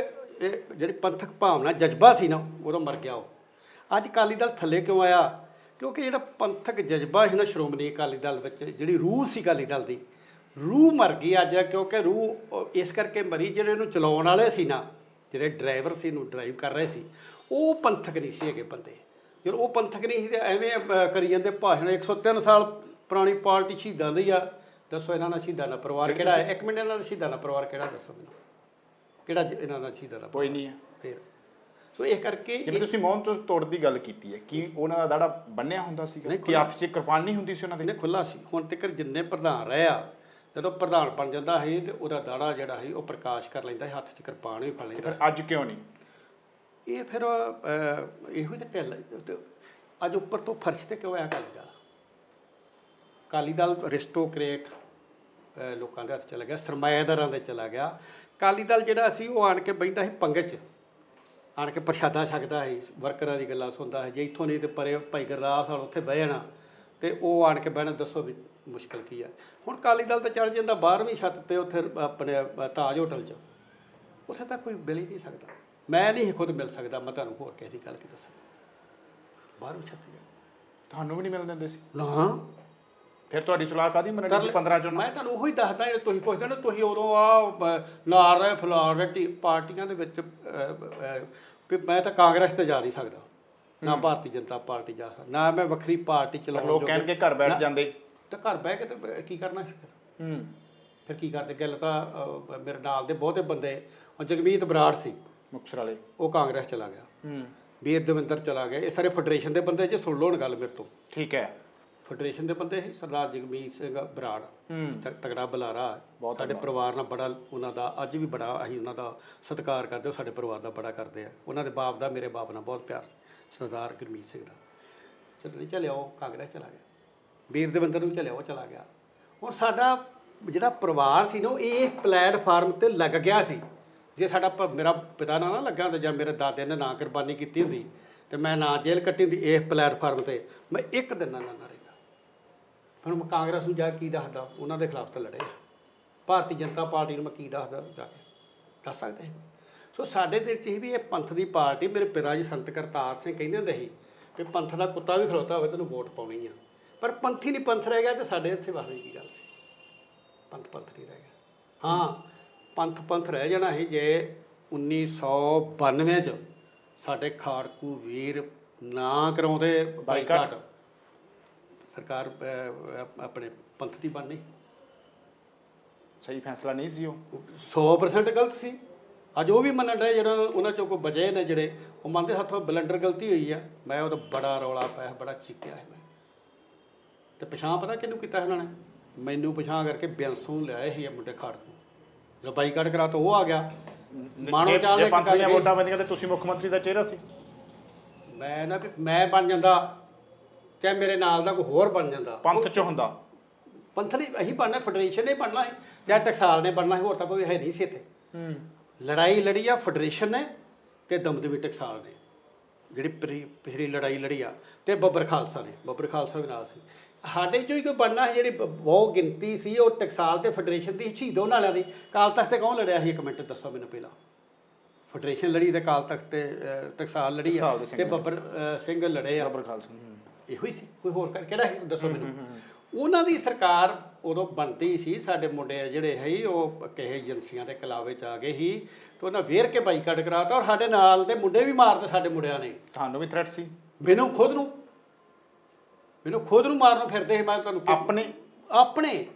ਜਿਹੜੀ ਪੰਥਕ ਭਾਵਨਾ ਜਜ਼ਬਾ ਸੀ ਨਾ ਉਦੋਂ ਮਰ ਗਿਆ ਉਹ। ਅੱਜ ਅਕਾਲੀ ਦਲ ਥੱਲੇ ਕਿਉਂ ਆਇਆ? ਕਿਉਂਕਿ ਜਿਹੜਾ ਪੰਥਕ ਜਜ਼ਬਾ ਸੀ ਨਾ ਸ਼੍ਰੋਮਣੀ ਅਕਾਲੀ ਦਲ ਵਿੱਚ ਜਿਹੜੀ ਰੂਹ ਸੀ ਅਕਾਲੀ ਦਲ ਦੀ ਰੂਹ ਮਰ ਗਈ ਅੱਜ ਕਿਉਂਕਿ ਰੂਹ ਇਸ ਕਰਕੇ ਮਰੀ ਜਿਹੜੇ ਇਹਨੂੰ ਚਲਾਉਣ ਵਾਲੇ ਸੀ ਨਾ ਜਿਹੜੇ ਡਰਾਈਵਰ ਸੀ ਇਹਨੂੰ ਡਰਾਈਵ ਕਰ ਰਹੇ ਸੀ ਉਹ ਪੰਥਕ ਨਹੀਂ ਸੀ ਹੈਗੇ ਬੰਦੇ। ਜਦੋਂ ਉਹ ਪੰਥਕ ਨਹੀਂ ਸੀ ਤੇ ਐਵੇਂ ਕਰੀ ਜਾਂਦੇ ਭਾਸ਼ਣ 103 ਸਾਲ ਪੁਰਾਣੀ ਪਾਰਟੀ ਸ਼ਹੀਦਾਂ ਦੀ ਆ। ਦੱਸੋ ਇਹਨਾਂ ਦਾ ਸ਼ਹੀਦਾਂ ਦਾ ਪਰਿਵਾਰ ਕਿਹੜਾ ਹੈ? ਇੱਕ ਮਿੰਟ ਇਹਨਾਂ ਦਾ ਸ਼ਹੀਦਾਂ ਦਾ ਪਰਿਵਾਰ ਕਿਹੜਾ ਦੱਸੋ ਮੈਨੂੰ? ਕਿਹੜਾ ਇਹਨਾਂ ਦਾ ਸ਼ਹੀਦਾਂ ਦਾ ਕੋਈ ਨਹੀਂ ਹੈ। ਫਿਰ। ਸੋ ਇਹ ਕਰਕੇ ਜਿਵੇਂ ਤੁਸੀਂ ਮੋਹਨ ਤੋਂ ਤੋੜ ਦੀ ਗੱਲ ਕੀਤੀ ਹੈ ਕਿ ਉਹਨਾਂ ਦਾ ਦਾੜਾ ਬੰਨਿਆ ਹੁੰਦਾ ਸੀਗਾ? ਨਹੀਂ, ਕਿ ਹੱਥ 'ਚ ਕਿਰਪਾਨ ਨਹੀਂ ਹੁੰਦੀ ਸੀ ਉਹਨਾਂ ਦੇ? ਇਹਨੇ ਖੁੱਲਾ ਸੀ। ਹੁਣ ਤੱਕ ਜਿੰਨੇ ਪ੍ਰਧਾਨ ਰਹੇ ਆ ਜਦੋਂ ਪ੍ਰਧਾਨ ਬਣ ਜਾਂਦਾ ਸੀ ਤੇ ਉਹਦਾ ਦਾੜਾ ਜਿਹੜਾ ਸੀ ਉਹ ਪ੍ਰਕਾਸ਼ ਕਰ ਲੈਂਦਾ ਸੀ ਹੱਥ 'ਚ ਕਿਰਪਾਨ ਵੀ ਫੜ ਤੇ ਲੈਂਦਾ ਫਿਰ ਅੱਜ ਕਿਉਂ ਨਹੀਂ? ਇਹ ਫਿਰ ਅਹ, ਇਹੋ ਜਿਹਾ ਢਿੱਲ ਤੇ ਅੱਜ ਉੱਪਰ ਤੋਂ ਫਰਸ਼ ਤੇ ਕਿਉਂ ਆਇਆ ਅਕਾਲੀ ਦਲ? ਅਕਾਲੀ ਦਲ ਰਿਸਟੋਕ੍ਰੇਟ ਅਹ, ਲੋਕਾਂ ਦੇ ਹੱਥ ਚਲਾ ਗਿਆ ਸਰਮਾਏਦਾਰਾਂ ਦੇ ਚਲਾ ਗਿਆ। ਅਕਾਲੀ ਦਲ ਜਿਹੜਾ ਸੀ ਉਹ ਆਣ ਕੇ ਬੈਠਦਾ ਸੀ ਪੰਗਤ 'ਚ। ਆਣ ਕੇ ਪ੍ਰਸ਼ਾਦਾ ਛਕਦਾ ਸੀ ਵਰਕਰਾਂ ਦੀ ਗੱਲਾਂ ਸੁਣਦਾ ਸੀ ਜੇ ਇੱਥੋਂ ਨਹੀਂ ਤੇ ਪਰੇ ਭਾਈ ਗੁਰਦਾਸ ਵਾਲ ਉੱਥੇ ਬਹਿ ਜਾਣਾ। ਤੇ ਉਹ ਆਣ ਕੇ ਬਹਿਣਾ ਦੱਸੋ ਵੀ ਮੁਸ਼ਕਲ ਕੀ ਆ। ਹੁਣ ਅਕਾਲੀ ਦਲ ਤਾਂ ਚੜ ਜਾਂਦਾ 12ਵੀਂ ਛੱਤ ਤੇ ਉੱਥੇ ਆਪਣੇ ਤਾਜ ਹੋਟਲ 'ਚ। ਉੱਥੇ ਤਾਂ ਕੋਈ ਮਿਲ ਹੀ ਨਹੀਂ ਸਕਦਾ। ਮੈਂ ਨਹੀਂ ਖੁਦ ਮਿਲ ਸਕਦਾ ਮੈਂ ਤੁਹਾਨੂੰ ਹੋਰ ਕਿਸੇ ਗੱਲ ਕੀ ਦੱਸਾਂ। ਬਾਹਰੋਂ ਛੱਤ ਜਾ ਤੁਹਾਨੂੰ ਵੀ ਨਹੀਂ ਮਿਲਣ ਦਿੰਦੇ ਸੀ? ਨਾ। ਫਿਰ ਤੁਹਾਡੀ ਸਲਾਹ ਕਾਦੀ ਮੰਨਣੀ ਸੀ 15 ਚੋਂ ਮੈਂ ਤੁਹਾਨੂੰ ਉਹੀ ਦੱਸਦਾ ਜੇ ਤੁਸੀਂ ਪੁੱਛਦੇ ਨਾ ਤੁਸੀਂ ਉਦੋਂ ਆ ਨਾਰ ਰਹੇ ਫਲਾਰ ਰਹੇ ਪਾਰਟੀਆਂ ਦੇ ਵਿੱਚ ਵੀ ਮੈਂ ਤਾਂ ਕਾਂਗਰਸ ਤੇ ਜਾ ਨਹੀਂ ਸਕਦਾ। ਨਾ ਭਾਰਤੀ ਜਨਤਾ ਪਾਰਟੀ ਜਾ ਸਕਦਾ ਨਾ ਮੈਂ ਵੱਖਰੀ ਪਾਰਟੀ ਪਰ ਚਲਾਉਣ ਲੋਕ ਕਹਿਣਗੇ ਘਰ ਬੈਠ ਜਾਂਦੇ। ਤੇ ਘਰ ਬਹਿ ਕੇ ਤੇ ਕੀ ਕਰਨਾ? ਹੂੰ। ਫਿਰ ਕੀ ਕਰਦੇ? ਗੱਲ ਤਾਂ ਮੇਰੇ ਨਾਲ ਦੇ ਬਹੁਤੇ ਬੰਦੇ ਹੁਣ ਜਗਮੀਤ ਬਰਾੜ ਸੀ। ਮੁਕਤਸਰ ਵਾਲੇ। ਉਹ ਕਾਂਗਰਸ ਚਲਾ ਗਿਆ। ਹੂੰ। ਵੀਰ ਦਵਿੰਦਰ ਚਲਾ ਗਿਆ। ਇਹ ਸਾਰੇ ਫੈਡਰੇਸ਼ਨ ਦੇ ਬੰਦੇ ਜੇ ਸੁਣ ਲਓ ਹੁਣ ਗੱਲ ਮੇਰੇ ਤੋਂ। ਠੀਕ ਹੈ। ਫੈਡਰੇਸ਼ਨ ਦੇ ਬੰਦੇ ਸੀ ਸਰਦਾਰ ਜਗਮੀਤ ਸਿੰਘ ਬਰਾੜ। ਤਗੜਾ ਬੁਲਾਰਾ। ਬਹੁਤ ਸਾਡੇ ਪਰਿਵਾਰ ਨਾਲ ਬੜਾ ਉਹਨਾਂ ਦਾ ਅੱਜ ਵੀ ਬੜਾ ਅਸੀਂ ਉਹਨਾਂ ਦਾ ਸਤਿਕਾਰ ਕਰਦੇ ਹਾਂ ਸਾਡੇ ਪਰਿਵਾਰ ਦਾ ਬੜਾ ਕਰਦੇ ਆ ਉਹਨਾਂ ਦੇ ਬਾਪ ਦਾ ਮੇਰੇ ਬਾਪ ਨਾਲ ਬਹੁਤ ਪਿਆਰ ਸੀ। ਸਰਦਾਰ ਗੁਰਮੀਤ ਸਿੰਘ ਦਾ। ਚਲੋ ਨਹੀਂ ਚੱਲਿਆ ਉਹ ਕਾਂਗਰਸ ਚਲਾ ਗਿਆ। ਵੀਰ ਦਵਿੰਦਰ ਨੂੰ ਚੱਲਿਆ, ਉਹ ਚਲਾ ਗਿਆ। ਹੁਣ ਸਾਡਾ ਜਿਹੜਾ ਪਰਿਵਾਰ ਸੀ ਨਾ, ਉਹ ਇਹ ਪਲੇਟਫਾਰਮ ਤੇ ਲੱਗ ਗਿਆ ਸੀ। ਜੇ ਸਾਡਾ ਪ- ਮੇਰਾ ਪਿਤਾ ਨਾ ਨਾ ਲੱਗਾ ਹੁੰਦਾ, ਜਾਂ ਮੇਰੇ ਦਾਦੇ ਨੇ ਨਾ ਕੁਰਬਾਨੀ ਕੀਤੀ ਹੁੰਦੀ, ਤੇ ਮੈਂ ਨਾ ਜੇਲ੍ਹ ਕੱਟੀ ਹੁੰਦੀ ਇਸ ਪਲੇਟਫਾਰਮ ਤੇ, ਮੈਂ ਇੱਕ ਦਿਨ ਨਾ ਨਾ ਰਹਿੰਦਾ। ਫਿਰ ਮੈਂ ਕਾਂਗਰਸ ਨੂੰ ਜਾ ਕੇ ਕੀ ਦੱਸਦਾ? ਉਹਨਾਂ ਦੇ ਖਿਲਾਫ ਤਾਂ ਲੜੇ ਭਾਰਤੀ ਜਨਤਾ ਪਾਰਟੀ ਨੂੰ ਮੈਂ ਕੀ ਦੱਸਦਾ? ਜਾ ਕੇ ਦੱਸ ਸਕਦੇ ਹਾਂ। ਸੋ ਸਾਡੇ ਦਿਲ 'ਚ ਇਹ ਵੀ ਇਹ ਪੰਥ ਦੀ ਪਾਰਟੀ, ਮੇਰੇ ਪਿਤਾ ਜੀ ਸੰਤ ਕਰਤਾਰ ਸਿੰਘ ਕਹਿੰਦੇ ਹੁੰਦੇ ਸੀ ਕਿ ਪੰਥ ਦਾ ਕੁੱਤਾ ਵੀ ਖਲੋਤਾ ਹੋਵੇ, ਤੈਨੂੰ ਵੋਟ ਪਾਉਣੀ ਆ। ਪਰ ਪੰਥੀ ਨਹੀਂ ਪੰਥ ਰਹਿ ਗਿਆ ਤੇ ਸਾਡੇ ਇੱਥੇ ਵਾਸਤੇ ਕੀ ਗੱਲ ਸੀ? ਪੰਥ ਪੰਥ ਨਹੀਂ ਰਹਿ ਗਿਆ। ਹਾਂ ਪੰਥ ਪੰਥ ਰਹਿ ਜਾਣਾ ਸੀ ਜੇ 1992 ਚ ਸਾਡੇ ਖਾੜਕੂ ਵੀਰ ਨਾ ਕਰਾਉਂਦੇ ਬਾਈਕਾਟ। ਸਰਕਾਰ ਆਪਣੇ ਪੰਥ ਦੀ ਬਣਨੀ। ਸਹੀ ਫੈਸਲਾ ਨਹੀਂ ਸੀ ਉਹ? 100% ਗਲਤ ਸੀ। ਅੱਜ ਉਹ ਵੀ ਮੰਨਣ ਡਏ ਜਿਹੜਾ ਉਹਨਾਂ ਚੋਂ ਕੋਈ ਬਜੇ ਨੇ ਜਿਹੜੇ ਉਹ ਮੰਨਦੇ ਹੱਥੋਂ ਬਲੰਡਰ ਗਲਤੀ ਹੋਈ ਆ। ਮੈਂ ਉਹਦਾ ਬੜਾ ਰੌਲਾ ਪਾਇਆ ਬੜਾ ਚੀਕਿਆ ਹੈ ਮੈਂ। ਤੇ ਪਛਾਣ ਪਤਾ ਕਿਹਨੂੰ ਕੀਤਾ ਇਹਨਾਂ ਨੇ? ਮੈਨੂੰ ਪਛਾਣ ਕਰਕੇ ਬਿਆੰਸੋਂ ਲਿਆਏ ਸੀ ਇਹ ਮੁੰਡੇ ਖਾੜ ਨੂੰ ਜਦੋਂ ਬਾਈਕਾਟ ਕਰਾ ਤਾਂ ਉਹ ਆ ਗਿਆ। ਮਾਨੋ ਜੇ- ਚਾਲ ਜੇ ਨੇ ਇੱਕ ਪੰਥ ਗੱਲ ਦੀਆਂ। ਵੋਟਾਂ ਪੈਂਦੀਆਂ ਤੇ ਤੁਸੀਂ ਮੁੱਖ ਮੰਤਰੀ ਦਾ ਚਿਹਰਾ ਸੀ। ਮੈਂ ਨਾ ਮੈਂ ਬਣ ਜਾਂਦਾ ਚਾਹੇ ਮੇਰੇ ਨਾਲ ਦਾ ਕੋਈ ਹੋਰ ਬਣ ਜਾਂਦਾ। ਪੰਥ ਚ ਹੁੰਦਾ। ਪੰਥ ਨਹੀਂ ਅਸੀਂ ਬਣਨਾ ਫੈਡਰੇਸ਼ਨ ਨੇ ਬਣਨਾ ਹੈ ਜਾਂ ਟਕਸਾਲ ਨੇ ਬਣਨਾ ਸੀ ਹੋਰ ਤਾਂ ਕੋਈ ਹੈ ਨਹੀਂ ਸੀ ਇੱਥੇ। ਹੂੰ। ਲੜਾਈ ਲੜੀ ਆ ਫੈਡਰੇਸ਼ਨ ਨੇ ਤੇ ਦਮਦਮੀ ਟਕਸਾਲ ਨੇ। ਜਿਹੜੀ ਪਿਛਲੀ- ਪਿਛਲੀ ਲੜਾਈ ਲੜੀ ਆ ਤੇ ਬੱਬਰ ਖਾਲਸਾ ਨੇ। ਬੱਬਰ ਖਾਲਸਾ ਵੀ ਨਾਲ ਸੀ। ਸਾਡੇ ਚੋਂ ਹੀ ਕੋਈ ਬਣਨਾ ਸੀ ਜਿਹੜੀ ਬ- ਬਹੁਤ ਗਿਣਤੀ ਸੀ ਉਹ ਟਕਸਾਲ ਤੇ ਫੈਡਰੇਸ਼ਨ ਦੀ ਸ਼ਹੀਦ ਹੋਣ ਵਾਲਿਆਂ ਦੀ। ਕਾਲ ਤਖਤ ਤੇ ਕੌਣ ਲੜਿਆ ਸੀ? ਇੱਕ ਮਿੰਟ ਦੱਸੋ ਮੈਨੂੰ ਪਹਿਲਾਂ। ਫੈਡਰੇਸ਼ਨ ਲੜੀ ਤੇ ਕਾਲ ਤਖਤ ਤੇ ਟਕਸਾਲ ਲੜੀ ਆ ਟਕਸਾਲ ਦੇ ਸਿੰਘ ਤੇ ਬੱਬਰ ਸਿੰਘ ਲੜੇ ਆ। ਬਰਾਬਰ ਖਾਲਸਾ। ਇਹੋ ਹੀ ਸੀ? ਕੋਈ ਹੋਰ ਕਰ- ਕਿਹੜਾ ਸੀ? ਦੱਸੋ ਮੈਨੂੰ। ਉਹਨਾਂ ਦੀ ਸਰਕਾਰ ਉਦੋਂ ਬਣਦੀ ਸੀ ਸਾਡੇ ਮੁੰਡੇ ਜਿਹੜੇ ਹੈ ਹੀ ਉਹ ਕਿਸੇ ਏਜੰਸੀਆਂ ਦੇ ਕਲਾਵੇ ਚ ਆ ਗਏ ਸੀ ਤੇ ਉਹਨਾਂ ਵੇਰ ਕੇ ਬਾਈਕਾਟ ਕਰਾਤਾ ਔਰ ਸਾਡੇ ਨਾਲ ਦੇ ਮੁੰਡੇ ਵੀ ਮਾਰਦੇ ਸਾਡੇ ਮੁੰਡਿਆਂ ਨੇ। ਤੁਹਾਨੂੰ ਵੀ ਥ੍ਰੈਟ ਸੀ? ਮੈਨੂੰ ਖੁਦ ਨੂੰ। ਮੈਨੂੰ ਖੁਦ ਨੂੰ ਮਾਰਨ ਫਿਰਦੇ ਸੀ ਮੈਂ ਤੁਹਾਨੂੰ ਆਪਣੇ। ਆਪਣੇ।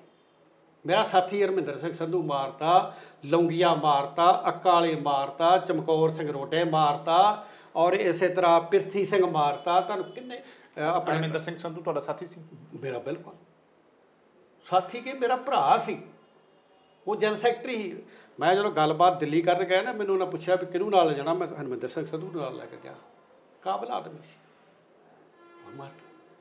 ਮੇਰਾ ਸਾਥੀ ਹਰਮਿੰਦਰ ਸਿੰਘ ਸੰਧੂ ਮਾਰਤਾ ਲੌਂਗੀਆ ਮਾਰਤਾ ਅਕਾਲੇ ਮਾਰਤਾ ਚਮਕੌਰ ਸਿੰਘ ਰੋਡੇ ਮਾਰਤਾ ਔਰ ਇਸੇ ਤਰ੍ਹਾਂ ਪਿਰਥੀ ਸਿੰਘ ਮਾਰਤਾ। ਤੁਹਾਨੂੰ ਕਿੰਨੇ ਅਹ, ਆਪਣੇ ਪਰਮਿੰਦਰ ਸਿੰਘ ਸੰਧੂ ਤੁਹਾਡਾ ਸਾਥੀ ਸੀ? ਮੇਰਾ ਬਿਲਕੁਲ। ਸਾਥੀ ਕਿ? ਮੇਰਾ ਭਰਾ ਸੀ। ਉਹ ਜਨ ਸੈਕਟਰੀ ਸੀ। ਮੈਂ ਜਦੋਂ ਗੱਲਬਾਤ ਦਿੱਲੀ ਕਰਨ ਗਿਆ ਨਾ ਮੈਨੂੰ ਉਹਨਾਂ ਪੁੱਛਿਆ ਵੀ ਕਿਹਨੂੰ ਨਾਲ ਲੈ ਜਾਣਾ ਮੈਂ ਹਰਮਿੰਦਰ ਸਿੰਘ ਸੰਧੂ ਨੂੰ ਨਾਲ ਲੈ ਕੇ ਗਿਆ। ਕਾਬਲ ਆਦਮੀ ਸੀ। ਉਹ ਮਾਰ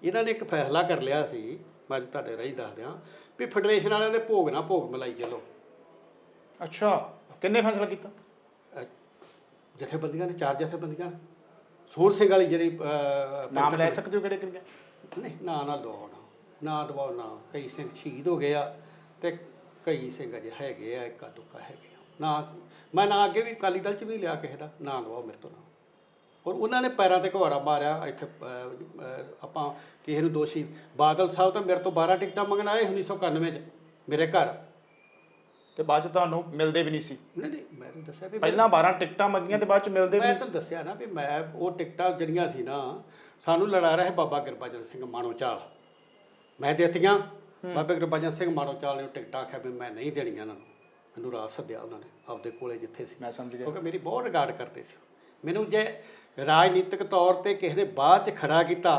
ਇਹਨਾਂ ਨੇ ਇੱਕ ਫੈਸਲਾ ਕਰ ਲਿਆ ਸੀ ਮੈਂ ਅੱਜ ਤੁਹਾਡੇ ਰਾਹੀਂ ਦੱਸ ਦਿਆਂ ਵੀ ਫੈਡਰੇਸ਼ਨ ਵਾਲਿਆਂ ਦੇ ਭੋਗ ਨਾ ਭੋਗ ਮਲਾਈ ਚਲੋ। ਅੱਛਾ ਕਿੰਨੇ ਫੈਸਲਾ ਕੀਤਾ? ਜਥੇਬੰਦੀਆਂ ਨੇ ਚਾਰ ਜਥੇਬੰਦੀਆਂ ਨੇ। ਸੋਹਣ ਸਿੰਘ ਵਾਲੀ ਜਿਹੜੀ ਅਹ, ਨਾਮ ਲੈ ਸਕਦੇ ਹੋ ਕਿਹੜੇ ਕਿਹੜੇ? ਨਹੀਂ ਨਾ ਨਾ ਦਵਾਓ ਨਾ। ਨਾ ਨਾ ਕਈ ਸਿੰਘ ਸ਼ਹੀਦ ਹੋ ਗਏ ਆ ਤੇ ਕਈ ਸਿੰਘ ਅਜੇ ਹੈਗੇ ਆ ਇੱਕਾ ਦੁੱਕਾ ਹੈਗੇ ਆ। ਨਾ ਮੈਂ ਨਾ ਅੱਗੇ ਵੀ ਅਕਾਲੀ ਦਲ ਚ ਵੀ ਲਿਆ ਕਿਸੇ ਦਾ ਨਾ ਦਵਾਓ ਮੇਰੇ ਤੋਂ ਨਾ। ਔਰ ਉਹਨਾਂ ਨੇ ਪੈਰਾਂ ਤੇ ਕੁਹਾੜਾ ਮਾਰਿਆ ਇੱਥੇ ਆਪਾਂ ਕਿਸੇ ਨੂੰ ਦੋਸ਼ੀ ਬਾਦਲ ਸਾਹਿਬ ਤਾਂ ਮੇਰੇ ਤੋਂ 12 ਟਿਕਟਾਂ ਮੰਗਣ ਆਏ 1991 ਚ ਮੇਰੇ ਘਰ। ਤੇ ਬਾਅਦ ਚ ਤੁਹਾਨੂੰ ਮਿਲਦੇ ਵੀ ਨਹੀਂ ਸੀ? ਨਹੀਂ ਨਹੀਂ ਮੈਂ ਤੁਹਾਨੂੰ ਦੱਸਿਆ ਵੀ ਪਹਿਲਾਂ 12 ਟਿਕਟਾਂ ਮੰਗੀਆਂ ਤੇ ਬਾਅਦ ਚ ਮਿਲਦੇ ਵੀ ਮੈਂ ਤੁਹਾਨੂੰ ਦੱਸਿਆ ਨਾ ਵੀ ਮੈਂ ਉਹ ਟਿਕਟਾਂ ਜਿਹੜੀਆਂ ਸੀ ਨਾ ਸਾਨੂੰ ਲੜਾ ਰਿਹਾ ਬਾਬਾ ਗੁਰਬਚਨ ਸਿੰਘ ਮਾਣੋਚਾਲ। ਮੈਂ ਦਿੱਤੀਆਂ ਬਾਬਾ ਗੁਰਬਚਨ ਸਿੰਘ ਮਾਣੋਚਾਲ ਨੇ ਉਹ ਟਿਕਟਾਂ ਆਖਿਆ ਵੀ ਮੈਂ ਨਹੀਂ ਦੇਣੀਆਂ ਇਹਨਾਂ ਨੂੰ। ਮੈਨੂੰ ਰਾਤ ਸੱਦਿਆ ਉਹਨਾਂ ਨੇ ਆਪਦੇ ਕੋਲੇ ਜਿੱਥੇ ਸੀ। ਮੈਂ ਸਮਝ ਗਿਆ। ਕਿਉਂਕਿ ਮੇਰੀ ਬਹੁਤ ਰਿਗਾਰਡ ਕਰਦੇ ਸੀ। ਮੈਨੂੰ ਜੇ ਰਾਜਨੀਤਿਕ ਤੌਰ ਤੇ ਕਿਸੇ ਨੇ ਬਾਅਦ ਚ ਖੜਾ ਕੀਤਾ,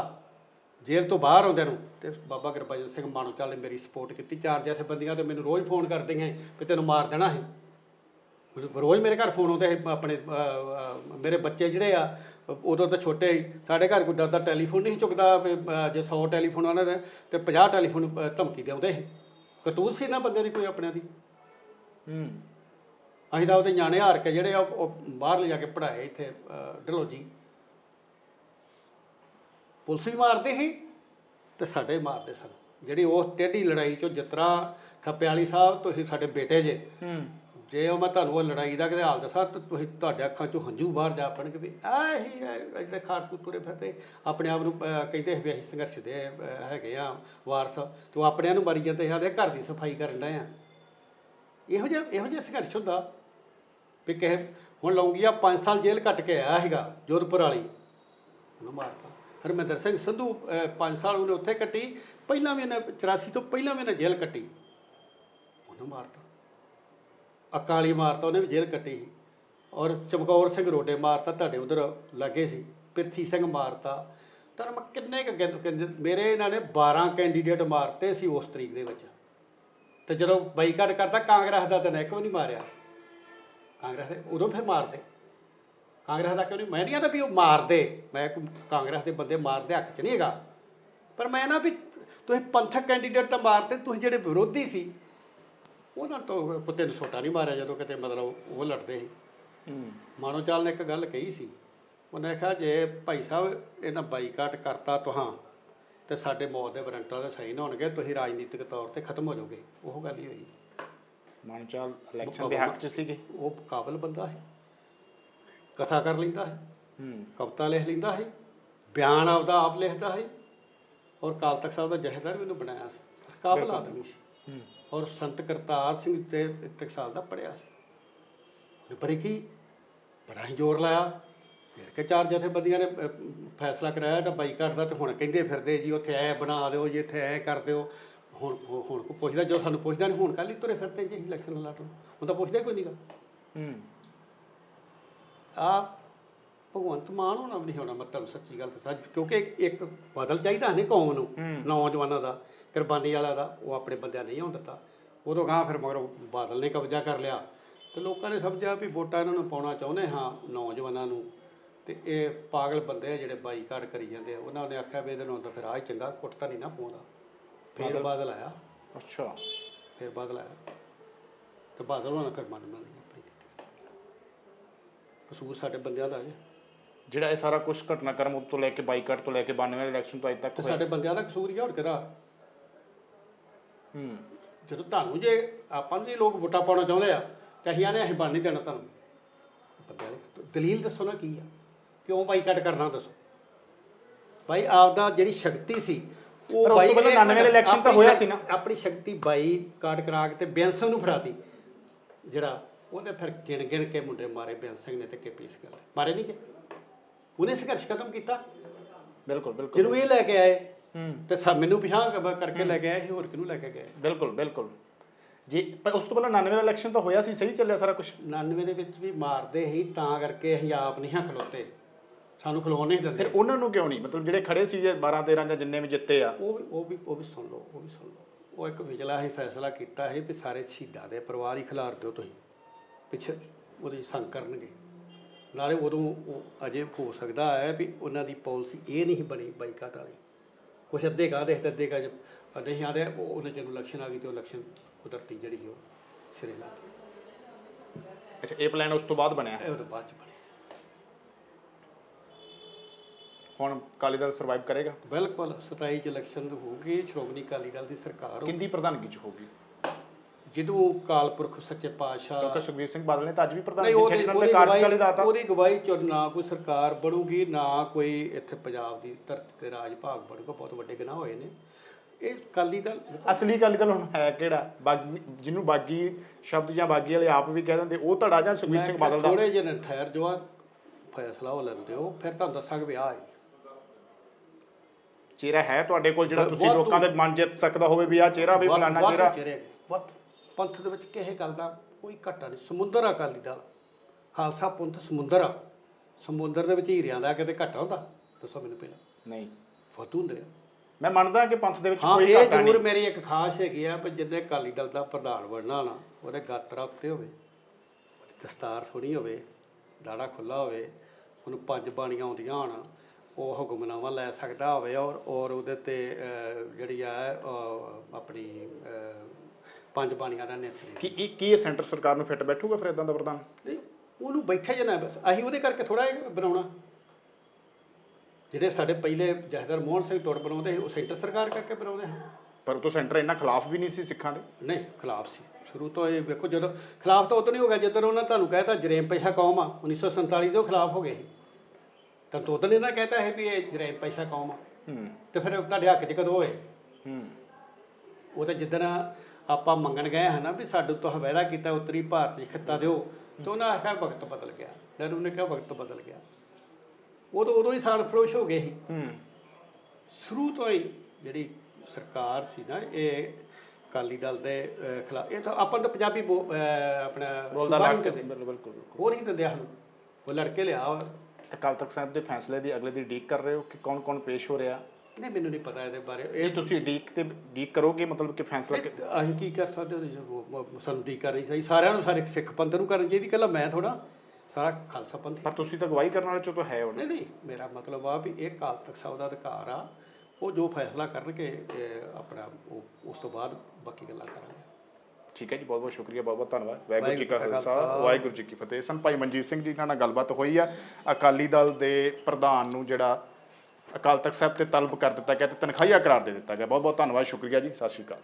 ਜੇਲ੍ਹ ਤੋਂ ਬਾਹਰ ਆਉਂਦਿਆਂ ਨੂੰ, ਤੇ ਬਾਬਾ ਗੁਰਬਚਨ ਸਿੰਘ ਮਾਣੋਚਾਲ ਨੇ ਮੇਰੀ ਸਪੋਰਟ ਕੀਤੀ ਚਾਰ ਜੈਸੇ ਬੰਦੀਆਂ ਤੇ ਮੈਨੂੰ ਰੋਜ਼ ਫੋਨ ਕਰਦੀਆਂ ਵੀ ਤੈਨੂੰ ਮਾਰ ਦੇਣਾ ਹੈ। ਰੋਜ਼ ਮੇਰੇ ਘਰ ਫੋਨ ਆਉਂਦੇ ਸੀ, ਆਪਣੇ ਮੇਰੇ ਬੱਚੇ ਜਿਹੜੇ ਆ, ਉਦੋਂ ਤਾਂ ਛੋਟੇ ਸੀ, ਸਾਡੇ ਘਰ ਕੋਈ ਡਰਦਾ ਟੈਲੀਫੋਨ ਨਹੀਂ ਚੁੱਕਦਾ ਜੇ 100 ਟੈਲੀਫੋਨ ਉਹਨਾਂ ਦੇ ਤੇ 50 ਟੈਲੀਫੋਨ ਧਮਕੀ ਦੇ ਆਉਂਦੇ ਸੀ। ਕਤੂਤ ਸੀ ਨਾ ਬੰਦੇ ਦੀ ਕੋਈ ਆਪਣਿਆਂ ਦੀ? ਹੂੰ। ਅਸੀਂ ਤਾਂ ਉਹਦੇ ਨਿਆਣੇ ਹਾਰ ਕੇ ਜਿਹੜੇ ਆ ਉਹ ਬਾਹਰ ਲਿਜਾ ਕੇ ਪੜਾਏ ਇੱਥੇ ਅਹ, ਡਲਹੌਜੀ ਪੁਲਿਸ ਵੀ ਮਾਰਦੇ ਸੀ ਤੇ ਸਾਡੇ ਮਾਰਦੇ ਸਨ। ਜਿਹੜੀ ਉਹ ਟੇਢੀ ਲੜਾਈ ਚੋਂ ਜਿਤਰਾ ਖੱਪੇ ਵਾਲੀ ਸਾਹਿਬ ਤੁਸੀਂ ਸਾਡੇ ਬੇਟੇ ਜੇ। ਹੂੰ। ਜੇ ਉਹ ਮੈਂ ਤੁਹਾਨੂੰ ਉਹ ਲੜਾਈ ਦਾ ਕਿਤੇ ਹਾਲ ਦੱਸਾਂ ਤਾਂ ਤੁਸੀਂ ਤੁਹਾਡੇ ਅੱਖਾਂ 'ਚੋਂ ਹੰਝੂ ਬਾਹਰ ਜਾ ਪੈਣਗੇ ਵੀ ਆਹ ਹੀ ਜਿਹੜੇ ਖਾਟ ਤੁਰੇ ਫਿਰਦੇ। ਆਪਣੇ ਆਪ ਨੂੰ ਕਹਿੰਦੇ ਵੀ ਅਸੀਂ ਸੰਘਰਸ਼ ਦੇ ਹੈਗੇ ਆ ਵਾਰਸ। ਤੇ ਆਪਣਿਆਂ ਨੂੰ ਮਾਰੀ ਜਾਂਦੇ ਸਾਡੇ ਘਰ ਦੀ ਸਫ਼ਾਈ ਕਰਨ ਡਏ ਆ। ਇਹੋ ਜਿਹਾ ਇਹੋ ਜਿਹਾ ਸੰਘਰਸ਼ ਹੁੰਦਾ। ਵੀ ਕਿਸੇ ਹੁਣ ਲੌਂਗੀਆ 5 ਸਾਲ ਜੇਲ੍ਹ ਕੱਟ ਕੇ ਆਇਆ ਸੀਗਾ, ਜੋਧਪੁਰ ਵਾਲੀ। ਉਹਨੂੰ ਮਾਰਤਾ। ਹਰਮਿੰਦਰ ਸਿੰਘ ਸੰਧੂ 5 ਸਾਲ ਉਹਨੇ ਉੱਥੇ ਕੱਟੀ, ਪਹਿਲਾਂ ਵੀ ਇਹਨੇ 84 ਤੋਂ ਪਹਿਲਾਂ ਵੀ ਇਹਨੇ ਜੇਲ੍ਹ ਕੱਟੀ। ਉਹਨੂੰ ਮਾਰਤਾ। ਅਕਾਲੀ ਮਾਰਤਾ, ਉਹਨੇ ਵੀ ਜੇਲ੍ਹ ਕੱਟੀ ਸੀ। ਔਰ ਚਮਕੌਰ ਸਿੰਘ ਰੋਡੇ ਮਾਰਤਾ, ਤੁਹਾਡੇ ਉਧਰ ਲੱਗੇ ਸੀ। ਪਿਰਥੀ ਸਿੰਘ ਮਾਰਤਾ। ਤਾਂ ਮੈਂ ਕਿੰਨੇ ਕੁ ਗਿਣ- ਮੇਰੇ ਇਹਨਾਂ ਨੇ 12 ਕੈਂਡੀਡੇਟ ਮਾਰਤੇ ਸੀ ਉਸ ਤਰੀਕ ਦੇ ਵਿੱਚ। ਤੇ ਜਦੋਂ ਬਾਈਕਾਟ ਕਰਤਾ, ਕਾਂਗਰਸ ਦਾ ਤਾਂ ਇੱਕ ਵੀ ਨਹੀਂ ਮਾਰਿਆ। ਕਾਂਗਰਸ ਦੇ ਉਦੋਂ ਫਿਰ ਮਾਰਦੇ। ਕਾਂਗਰਸ ਦਾ ਕਿਉਂ ਨਹੀਂ? ਮੈਂ ਨਹੀਂ ਕਹਿੰਦਾ ਵੀ ਉਹ ਮਾਰਦੇ। ਮੈਂ ਕਾਂਗਰਸ ਦੇ ਬੰਦੇ ਮਾਰਦੇ ਹੱਕ 'ਚ ਨਹੀਂ ਹੈਗਾ। ਪਰ ਮੈਂ ਨਾ ਵੀ ਤੁਸੀਂ ਪੰਥਕ ਕੈਂਡੀਡੇਟ ਤਾਂ ਮਾਰਤੇ ਤੁਸੀਂ ਜਿਹੜੇ ਵਿਰੋਧੀ ਸੀ ਉਹਨਾਂ ਤੋਂ ਕੁੱਤੇ ਨੂੰ ਸੋਟਾ ਨਹੀਂ ਮਾਰਿਆ ਜਦੋਂ ਕਿਤੇ ਮਤਲਬ ਉਹ ਲੜਦੇ ਸੀ। ਹੂੰ। ਮਾਨੋਚਾਲ ਨੇ ਇੱਕ ਗੱਲ ਕਹੀ ਸੀ। ਉਹਨੇ ਕਿਹਾ ਜੇ ਭਾਈ ਸਾਹਿਬ ਇਹਨਾਂ ਬਾਈਕਾਟ ਕਰਤਾ ਤੁਹਾਂ ਤੇ ਸਾਡੇ ਮੌਤ ਦੇ ਵਾਰੰਟਾਂ ਦੇ ਸਾਈਨ ਹੋਣਗੇ ਤੁਸੀਂ ਰਾਜਨੀਤਿਕ ਤੌਰ ਤੇ ਖਤਮ ਹੋ ਜਾਓਗੇ। ਉਹ ਗੱਲ ਹੀ ਹੋਈ। ਮਾਨਚਾਲ ਇਲੈਕਸ਼ਨ ਦੇ ਹੱਕ ਚ ਸੀਗੇ। ਉਹ ਕਾਬਲ ਬੰਦਾ ਹੈ। ਕਥਾ ਕਰ ਲੈਂਦਾ ਹੈ। ਹੂੰ। ਕਵਿਤਾ ਲਿਖ ਲੈਂਦਾ ਹੈ। ਬਿਆਨ ਆਪਦਾ ਆਪ ਲਿਖਦਾ ਹੈ। ਔਰ ਕਾਲ ਤਖਤ ਸਾਹਿਬ ਦਾ ਜਹੇਦਾਰ ਮੈਨੂੰ ਬਣਾਇਆ ਸੀ। ਕਾਬਲ ਆਦਮੀ ਸੀ। ਹੂੰ। ਔਰ ਸੰਤ ਕਰਤਾਰ ਸਿੰਘ ਤੇ ਟਕਸਾਲ ਦਾ ਪੜਿਆ ਸੀ। ਪੜ੍ਹੀ ਕੀ ਬੜਾ ਹੀ ਜ਼ੋਰ ਲਾਇਆ। ਫਿਰ ਕੇ ਚਾਰ ਜਥੇਬੰਦੀਆਂ ਨੇ ਫੈਸਲਾ ਕਰਾਇਆ ਤਾਂ ਬਾਈਕਾਟ ਦਾ ਤੇ ਹੁਣ ਕਹਿੰਦੇ ਫਿਰਦੇ ਜੀ ਉੱਥੇ ਐ ਬਣਾ ਦਿਓ ਜੀ ਇੱਥੇ ਐ ਕਰ ਦਿਓ। ਹੁਣ ਹੁਣ ਕੋਈ ਪੁੱਛਦਾ ਜੋ ਸਾਨੂੰ ਪੁੱਛਦਾ ਨਹੀਂ ਹੁਣ ਕੱਲ ਹੀ ਤੁਰੇ ਫਿਰਦੇ ਜੀ ਇਲੈਕਸ਼ਨ ਲੜਨ। ਹੁਣ ਤਾਂ ਪੁੱਛਦਾ ਹੀ ਕੋਈ ਨਹੀਂਗਾ ਹੂੰ। ਆ ਭਗਵੰਤ ਮਾਨ ਹੋਣਾ ਵੀ ਨਹੀਂ ਹੋਣਾ ਮੈਂ ਤੁਹਾਨੂੰ ਸੱਚੀ ਗੱਲ ਦੱਸਾਂ ਕਿਉਂਕਿ ਇੱਕ- ਬਦਲ ਚਾਹੀਦਾ ਨਹੀਂ ਕੌਮ ਨੂੰ। ਨੌਜਵਾਨਾਂ ਦਾ ਕੁਰਬਾਨੀ ਵਾਲਾ ਦਾ ਉਹ ਆਪਣੇ ਬੰਦਿਆਂ ਨਹੀਂ ਆਉਣ ਦਿੱਤਾ। ਉਦੋਂ ਗਾਂ ਫਿਰ ਮਗਰ ਬਾਦਲ ਨੇ ਕਬਜ਼ਾ ਕਰ ਲਿਆ। ਤੇ ਲੋਕਾਂ ਨੇ ਸਮਝਿਆ ਵੀ ਵੋਟਾਂ ਇਹਨਾਂ ਨੂੰ ਪਾਉਣਾ ਚਾਹੁੰਦੇ ਹਾਂ ਨੌਜਵਾਨਾਂ ਨੂੰ। ਤੇ ਇਹ ਪਾਗਲ ਬੰਦੇ ਆ ਜਿਹੜੇ ਬਾਈਕਾਟ ਕਰੀ ਜਾਂਦੇ ਆ। ਉਹਨਾਂ ਨੇ ਆਖਿਆ ਵੀ ਇਹਦੇ ਨਾਲ ਤਾਂ ਫਿਰ ਆਹ ਚੰਗਾ ਕੁੱਟ ਤਾਂ ਨਹੀਂ ਨਾ ਪਾਉਂਦਾ। ਫਿਰ ਬਾਦਲ। ਆਇਆ। ਅੱਛਾ। ਫਿਰ ਬਾਦਲ ਆਇਆ। ਤੇ ਬਾਦਲ ਉਹਨਾਂ ਨੇ ਫਿਰ ਮੰਨ ਮੰਨ ਲਈ ਆਪਣੀ ਕਸੂਰ ਸਾਡੇ ਬੰਦਿਆਂ ਦਾ ਹੈ। ਜਿਹੜਾ ਇਹ ਸਾਰਾ ਕੁਝ ਘਟਨਾਕ੍ਰਮ ਤੋਂ ਲੈ ਕੇ ਬਾਈਕਾਟ ਤੋਂ ਲੈ ਕੇ 92 ਵਾਲੇ ਇਲੈਕਸ਼ਨ ਤੋਂ ਅਜੇ ਤੱਕ ਤੇ ਸਾਡੇ ਬੰਦਿਆਂ ਦਾ ਕਸੂਰ ਹੀ ਆ ਹੋਰ ਕਿਹਦਾ ਹੂੰ। ਜਦੋਂ ਤੁਹਾਨੂੰ ਜੇ ਆਪਾਂ ਨੂੰ ਜੇ ਲੋਕ ਵੋਟਾਂ ਪਾਉਣਾ ਚਾਹੁੰਦੇ ਆ ਤੇ ਅਸੀਂ ਆਨੇ ਅਸੀਂ ਬਣ ਨਹੀਂ ਦੇਣਾ ਤੁਹਾਨੂੰ। ਬੰਦਿਆਂ ਦਲੀਲ ਦੱਸੋ ਨਾ ਕੀ ਆ। ਕਿਉਂ ਬਾਈਕਾਟ ਕਰਨਾ ਦੱਸੋ? ਭਾਈ ਆਪਦਾ ਜਿਹੜੀ ਸ਼ਕਤੀ ਸੀ ਤੋਂ ਬਾਈ- ਪਹਿਲਾਂ ਇੱਕ 99 ਵਾਲੇ election ਤਾਂ ਹੋਇਆ ਸੀ ਨਾ। ਆਪਣੀ ਸ਼ਕਤੀ ਬਾਈ ਕਾਟ ਕਰਾ ਕੇ ਤੇ ਬੈਂਸਨ ਨੂੰ ਫੜਾਤੀ। ਜਿਹੜਾ ਉਹਨੇ ਫਿਰ ਗਿਣ ਗਿਣ ਕੇ ਮੁੰਡੇ ਮਾਰੇ ਬੈਂਸ ਸਿੰਘ ਨੇ ਤੇ ਕੇ ਪੀਸ ਕਰ ਮਾਰੇ ਨਹੀਂ ਕਿ ਉਹਨੇ ਸੰਘਰਸ਼ ਖਤਮ ਕੀਤਾ। ਬਿਲਕੁਲ ਬਿਲਕੁਲ। ਜਿਹਨੂੰ ਇਹ ਲੈ ਕੇ ਆਏ ਹੂੰ। ਤੇ ਸਾ ਮੈਨੂੰ ਪਿਛਾਂ ਕਰਕੇ ਲੈ ਕੇ ਆਏ ਸੀ ਹੋਰ ਕਿਹਨੂੰ ਲੈ ਕੇ ਗਏ? ਬਿਲਕੁਲ ਬਿਲਕੁਲ। ਜੀ ਪਰ ਉਸ ਤੋਂ ਪਹਿਲਾਂ 99 ਵਾਲਾ ਇਲੈਕਸ਼ਨ ਤਾਂ ਹੋਇਆ ਸੀ ਸਹੀ ਚੱਲਿਆ ਸਾਰਾ ਕੁਝ 99 ਦੇ ਵਿੱਚ ਵੀ ਮਾਰਦੇ ਸੀ ਤਾਂ ਕਰਕੇ ਅਸੀਂ ਆਪ ਨਹੀਂ ਹਾਂ ਖਲੋਤੇ। ਸਾਨੂੰ ਖਲੋਣ ਨਹੀਂ ਦਿੰਦੇ। ਫਿਰ ਉਹਨਾਂ ਨੂੰ ਕਿਉਂ ਨਹੀਂ? ਮਤਲਬ ਜਿਹੜੇ ਖੜੇ ਸੀ ਜੇ 12 13 ਜਾਂ ਜਿੰਨੇ ਵੀ ਜਿੱਤੇ ਆ। ਉਹ ਵੀ ਉਹ ਵੀ ਉਹ ਵੀ ਸੁਣ ਲਓ ਉਹ ਵੀ ਸੁਣ ਲਓ। ਉਹ ਇੱਕ ਵਿਜਲਾ ਅਸੀਂ ਫੈਸਲਾ ਕੀਤਾ ਹੈ ਵੀ ਸਾਰੇ ਸ਼ਹੀਦਾਂ ਦੇ ਪਰਿਵਾਰ ਹੀ ਖਿਲਾਰ ਦਿਓ ਤੁਸੀਂ। ਪਿੱਛੇ ਉਹਦੀ ਸੰਗ ਕਰਨਗੇ। ਨਾਲੇ ਉਦੋਂ ਉਹ ਅਜੇ ਹੋ ਸਕਦਾ ਹੈ ਵੀ ਉਹਨਾਂ ਦੀ ਪਾਲਿਸੀ ਇਹ ਨਹੀਂ ਬਣੀ ਬਾਈਕਾਟ ਵਾਲੀ। ਕੁਛ ਅੱਧੇ ਕਾ ਦੇ ਅੱਧੇ ਕਾ ਨਹੀਂ ਆਦੇ ਉਹ ਉਹਨੇ ਜਦੋਂ ਇਲੈਕਸ਼ਨ ਆ ਗਈ ਤੇ ਉਹ ਇਲੈਕਸ਼ਨ ਕੁਦਰਤੀ ਜਿਹੜੀ ਉਹ ਸਿਰੇ ਲਾ ਗਈ ਅੱਛਾ ਇਹ ਪਲਾਨ ਉਸ ਤੋਂ ਬਾਅਦ ਬਣਿਆ? ਇਹ ਉਹਦੇ ਬਾਅਦ ਚ ਬਣੇ ਹੁਣ ਅਕਾਲੀ ਦਲ ਸਰਵਾਈਵ ਕਰੇਗਾ? ਬਿਲਕੁਲ 27 ਚ ਇਲੈਕਸ਼ਨ ਹੋਊਗੀ ਸ਼੍ਰੋਮਣੀ ਅਕਾਲੀ ਦਲ ਦੀ ਸਰਕਾਰ ਹੋਊ ਕਿੰਦੀ ਪ੍ਰਧਾਨਗੀ ਚ ਹੋਗੀ ਜਦੋਂ ਕਾਲਪੁਰਖ ਸੱਚੇ ਪਾਤਸ਼ਾਹ ਕਿਉਂਕਿ ਸੁਖਬੀਰ ਸਿੰਘ ਬਾਦਲ ਨੇ ਤਾਂ ਅੱਜ ਵੀ ਪ੍ਰਧਾਨਗੀ ਛੱਡੀ ਉਹਦੀ ਤੇ ਕਾਰਜਕਾਲੀ ਦਾਤਾ ਉਹਦੀ ਗਵਾਹੀ ਚ ਨਾ ਕੋਈ ਸਰਕਾਰ ਬਣੂਗੀ ਨਾ ਕੋਈ ਇੱਥੇ ਪੰਜਾਬ ਦੀ ਧਰਤੀ ਤੇ ਰਾਜ ਭਾਗ ਬਣੂਗਾ। ਬਹੁਤ ਵੱਡੇ ਗੁਨਾਹ ਹੋਏ ਨੇ। ਇਹ ਕਾਲੀ ਦਲ ਅਸਲੀ ਅਕਾਲੀ ਦਲ ਹੁਣ ਹੈ ਕਿਹੜਾ? ਜਿਹਨੂੰ ਬਾਗੀ ਸ਼ਬਦ ਜਾਂ ਬਾਗੀ ਵਾਲੇ ਆਪ ਵੀ ਕਹਿ ਦਿੰਦੇ ਉਹ ਧੜਾ ਜਾਂ ਸੁਖਬੀਰ ਸਿੰਘ ਬਾਦਲ ਦਾ? ਥੋੜੇ ਜਿਹੇ ਠਹਿਰ ਜੋ ਆ ਫੈਸਲਾ ਹੋ ਲੈਂਦੇ ਹੋ ਫਿਰ ਤੁਹਾਨੂੰ ਦੱਸਾਂਗੇ ਵੀ ਆਹ ਹੈ। ਚਿਹਰਾ ਹੈ ਤੁਹਾਡੇ ਕੋਲ ਜਿਹੜਾ ਤੁਸੀਂ। ਲੋਕਾਂ ਦੇ ਮਨ ਜਿੱਤ ਸਕਦਾ ਹੋਵੇ ਵੀ ਆ ਚਿਹਰਾ ਵੀ ਫਲਾਣਾ ਚਿਹਰਾ। ਵੱਧ। ਪੰਥ ਦੇ ਵਿੱਚ ਕਿਸੇ ਗੱਲ ਦਾ ਕੋਈ ਘਾਟਾ ਨਹੀਂ। ਸਮੁੰਦਰ ਆ ਅਕਾਲੀ ਦਲ। ਖਾਲਸਾ ਪੰਥ ਸਮੁੰਦਰ ਆ। ਸਮੁੰਦਰ ਦੇ ਵਿੱਚ ਹੀਰਿਆਂ ਦਾ ਕਿਤੇ ਘਾਟਾ ਹੁੰਦਾ? ਦੱਸੋ ਮੈਨੂੰ ਪਹਿਲਾਂ। ਨਹੀਂ। ਵਾਧੂ ਹੁੰਦੇ ਆ। ਮੈਂ ਮੰਨਦਾ ਕਿ ਪੰਥ ਦੇ ਵਿੱਚ ਹਾਂ ਕੋਈ ਇਹ ਘਾਟਾ ਜ਼ਰੂਰ ਨਹੀਂ। ਮੇਰੀ ਇੱਕ ਖਾਸ ਹੈਗੀ ਆ ਵੀ ਜਿੱਦੇ ਅਕਾਲੀ ਦਲ ਦਾ ਪ੍ਰਧਾਨ ਬਣਨਾ ਨਾ ਉਹਦੇ ਗਾਤਰਾ ਉੱਤੇ ਹੋਵੇ ਉਹਦੀ ਦਸਤਾਰ ਸੋਹਣੀ ਹੋਵੇ ਦਾੜਾ ਖੁੱਲਾ ਹੋਵੇ ਉਹਨੂੰ ਪੰਜ ਬਾਣੀਆਂ ਆਉਂਦੀਆਂ ਹੋਣ ਉਹ ਹੁਕਮਨਾਮਾ ਲੈ ਸਕਦਾ ਹੋਵੇ ਔਰ ਔਰ ਉਹਦੇ ਤੇ ਜਿਹੜੀ ਆ ਆਪਣੀ ਪੰਜ ਬਾਣੀਆਂ ਦਾ ਨਿਯਮ ਕੀ ਇਹ ਕੀ ਇਹ ਸੈਂਟਰ ਸਰਕਾਰ ਨੂੰ ਫਿੱਟ ਬੈਠੂਗਾ ਫਿਰ ਇਦਾਂ ਦਾ ਪ੍ਰਧਾਨ? ਨਹੀਂ ਉਹਨੂੰ ਬੈਠੇ ਜਨਾ ਬਸ ਅਸੀਂ ਉਹਦੇ ਕਰਕੇ ਥੋੜਾ ਬਣਾਉਣਾ। ਜਿਹੜੇ ਸਾਡੇ ਪਹਿਲੇ ਜਹਦਰ ਮੋਹਨ ਸਿੰਘ ਤੋੜ ਬਣਾਉਂਦੇ ਉਹ ਸੈਂਟਰ ਸਰਕਾਰ ਕਰਕੇ ਬਣਾਉਂਦੇ ਹਾਂ ਪਰ ਉਹ ਸੈਂਟਰ ਇੰਨਾ ਖਿਲਾਫ ਵੀ ਨਹੀਂ ਸੀ ਸਿੱਖਾਂ ਦੇ? ਨਹੀਂ ਖਿਲਾਫ ਸੀ। ਸ਼ੁਰੂ ਤੋਂ ਇਹ ਵੇਖੋ ਜਦੋਂ ਖਿਲਾਫ ਤਾਂ ਉਦੋਂ ਨਹੀਂ ਹੋ ਗਿਆ। ਜਦੋਂ ਉਹਨਾਂ ਤੁਹਾਨੂੰ ਕਹਿਤਾ ਜਰੇਮ ਪੈਸਾ ਕੌਮ ਆ 1947 ਦੇ ਖਿਲਾਫ ਹੋ ਗਏ ਤਾਂ ਤੋਂ ਉਦੋਂ ਇਹਨਾਂ ਕਹਿਤਾ ਹੈ ਵੀ ਇਹ ਜਰੇਮ ਪੈਸਾ ਕੌਮ ਆ। ਹੂੰ। ਤੇ ਫਿਰ ਤੁਹਾਡੇ ਹੱਕ 'ਚ ਕਦੋਂ ਹੋਏ? ਹੂੰ। ਉਹ ਤਾਂ ਜਿੱਦਣ ਆਪਾਂ ਮੰਗਣ ਗਏ ਹਾਂ ਨਾ ਵੀ ਸਾਡੇ ਤੋਂ ਵਾਅਦਾ ਕੀਤਾ ਉੱਤਰੀ ਭਾਰਤ 'ਚ ਖਿੱਤਾ ਦਿਓ ਤੇ ਉਹਨਾਂ ਆਖਿਆ ਵਕਤ ਬਦਲ ਗਿਆ। ਨਹਿਰੂ ਨੇ ਕਿਹਾ ਵਕਤ ਬਦਲ ਗਿਆ। ਉਹ ਤਾਂ ਉਦੋਂ ਹੀ ਸਾਲ ਫਰੋਸ਼ ਹੋ ਗਏ ਸੀ। ਹੂੰ। ਸ਼ੁਰੂ ਤੋਂ ਹੀ ਜਿਹੜੀ ਸਰਕਾਰ ਸੀ ਨਾ ਇਹ ਅਕਾਲੀ ਦਲ ਦੇ ਖਿਲਾਫ ਇਹ ਤਾਂ ਆਪਾਂ ਨੂੰ ਤਾਂ ਪੰਜਾਬੀ ਆਪਣਾ ਬੋਲਦਾ ਸੂਬਾ ਲੱਗ ਨਹੀਂ ਕੇ ਦਿੰਦੇ। ਬਿਲਕੁਲ ਬਿਲਕੁਲ। ਉਹ ਨਹੀਂ ਦਿੰਦੇ ਸਾਨੂੰ। ਉਹ ਲੜਕੇ ਲਿਆ ਅਕਾਲ ਤਖਤ ਸਾਹਿਬ ਦੇ ਫੈਸਲੇ ਦੀ ਅਗਲੇ ਦੀ ਡੀਕ ਕਰ ਰਹੇ ਹੋ ਕਿ ਕੌਣ ਕੌਣ ਪੇਸ਼ ਹੋ ਰਿਹਾ? ਨਹੀਂ ਮੈਨੂੰ ਨਹੀਂ ਪਤਾ ਇਹਦੇ ਬਾਰੇ। ਇਹ ਤੁਸੀਂ ਡੀਕ ਤੇ ਡੀਕ ਕਰੋਗੇ ਮਤਲਬ ਕਿ ਫੈਸਲਾ ਕਿ- ਅਸੀਂ ਕੀ ਕਰ ਸਕਦੇ 'ਚ? ਉਹ- ਉਹ ਸੰਧੀ ਕਰਨੀ ਚਾਹੀਦੀ ਸਾਰਿਆਂ ਨੂੰ ਸਾਰੇ ਸਿੱਖ ਪੰਥ ਨੂੰ ਕਰਨੀ ਚਾਹੀਦੀ ਕੱਲਾ ਮੈਂ ਥੋੜਾ ਸਾਰਾ ਖਾਲਸਾ ਪੰਥ ਹੀ। ਪਰ ਤੁਸੀਂ ਤਾਂ ਗਵਾਹੀ ਕਰਨ ਵਾਲੇ ਚੋਂ ਤਾਂ ਹੈ ਉਹ ਨਹੀਂ ਨਹੀਂ ਮੇਰਾ ਮਤਲਬ ਆ ਵੀ ਇਹ ਕਾਲ ਤੱਕ ਸਾਹਿਬ ਦਾ ਅਧਿਕਾਰ ਆ ਉਹ ਜੋ ਫੈਸਲਾ ਕਰਨਗੇ ਇਹ ਆਪਣਾ ਉਹ ਉਸ ਤੋਂ ਬਾਅਦ ਬਾਕੀ ਗੱਲਾਂ ਕਰਾਂਗੇ। ਠੀਕ ਹੈ ਜੀ ਬਹੁਤ ਬਹੁਤ ਸ਼ੁਕਰੀਆ ਬਹੁਤ ਬਹੁਤ ਧੰਨਵਾਦ। ਵਾਹਿਗੁਰੂ ਜੀ ਕਾ ਵਾਹਿਗੁਰੂ ਜੀ ਕਾ ਖਾਲਸਾ ਖਾਲਸਾ। ਵਾਹਿਗੁਰੂ ਜੀ ਕੀ ਫਤਿਹ। ਸਨ ਭਾਈ ਮਨਜੀਤ ਸਿੰਘ ਜੀ ਨਾਲ ਗੱਲਬਾਤ ਹੋਈ ਆ। ਅਕਾਲੀ ਦਲ ਦੇ ਪ੍ਰਧਾਨ ਨੂੰ ਜਿਹੜਾ ਅਕਾਲ ਤਖਤ ਸਾਹਿਬ ਤੇ ਤਲਬ ਕਰ ਦਿੱਤਾ ਗਿਆ ਤੇ ਤਨਖਾਹੀਆ ਕਰਾਰ ਦੇ ਦਿੱਤਾ ਗਿਆ। ਬਹੁਤ ਬਹੁਤ ਧੰਨਵਾਦ ਸ਼ੁਕਰੀਆ ਜੀ। ਸਤਿ ਸ਼੍ਰੀ ਅਕਾਲ।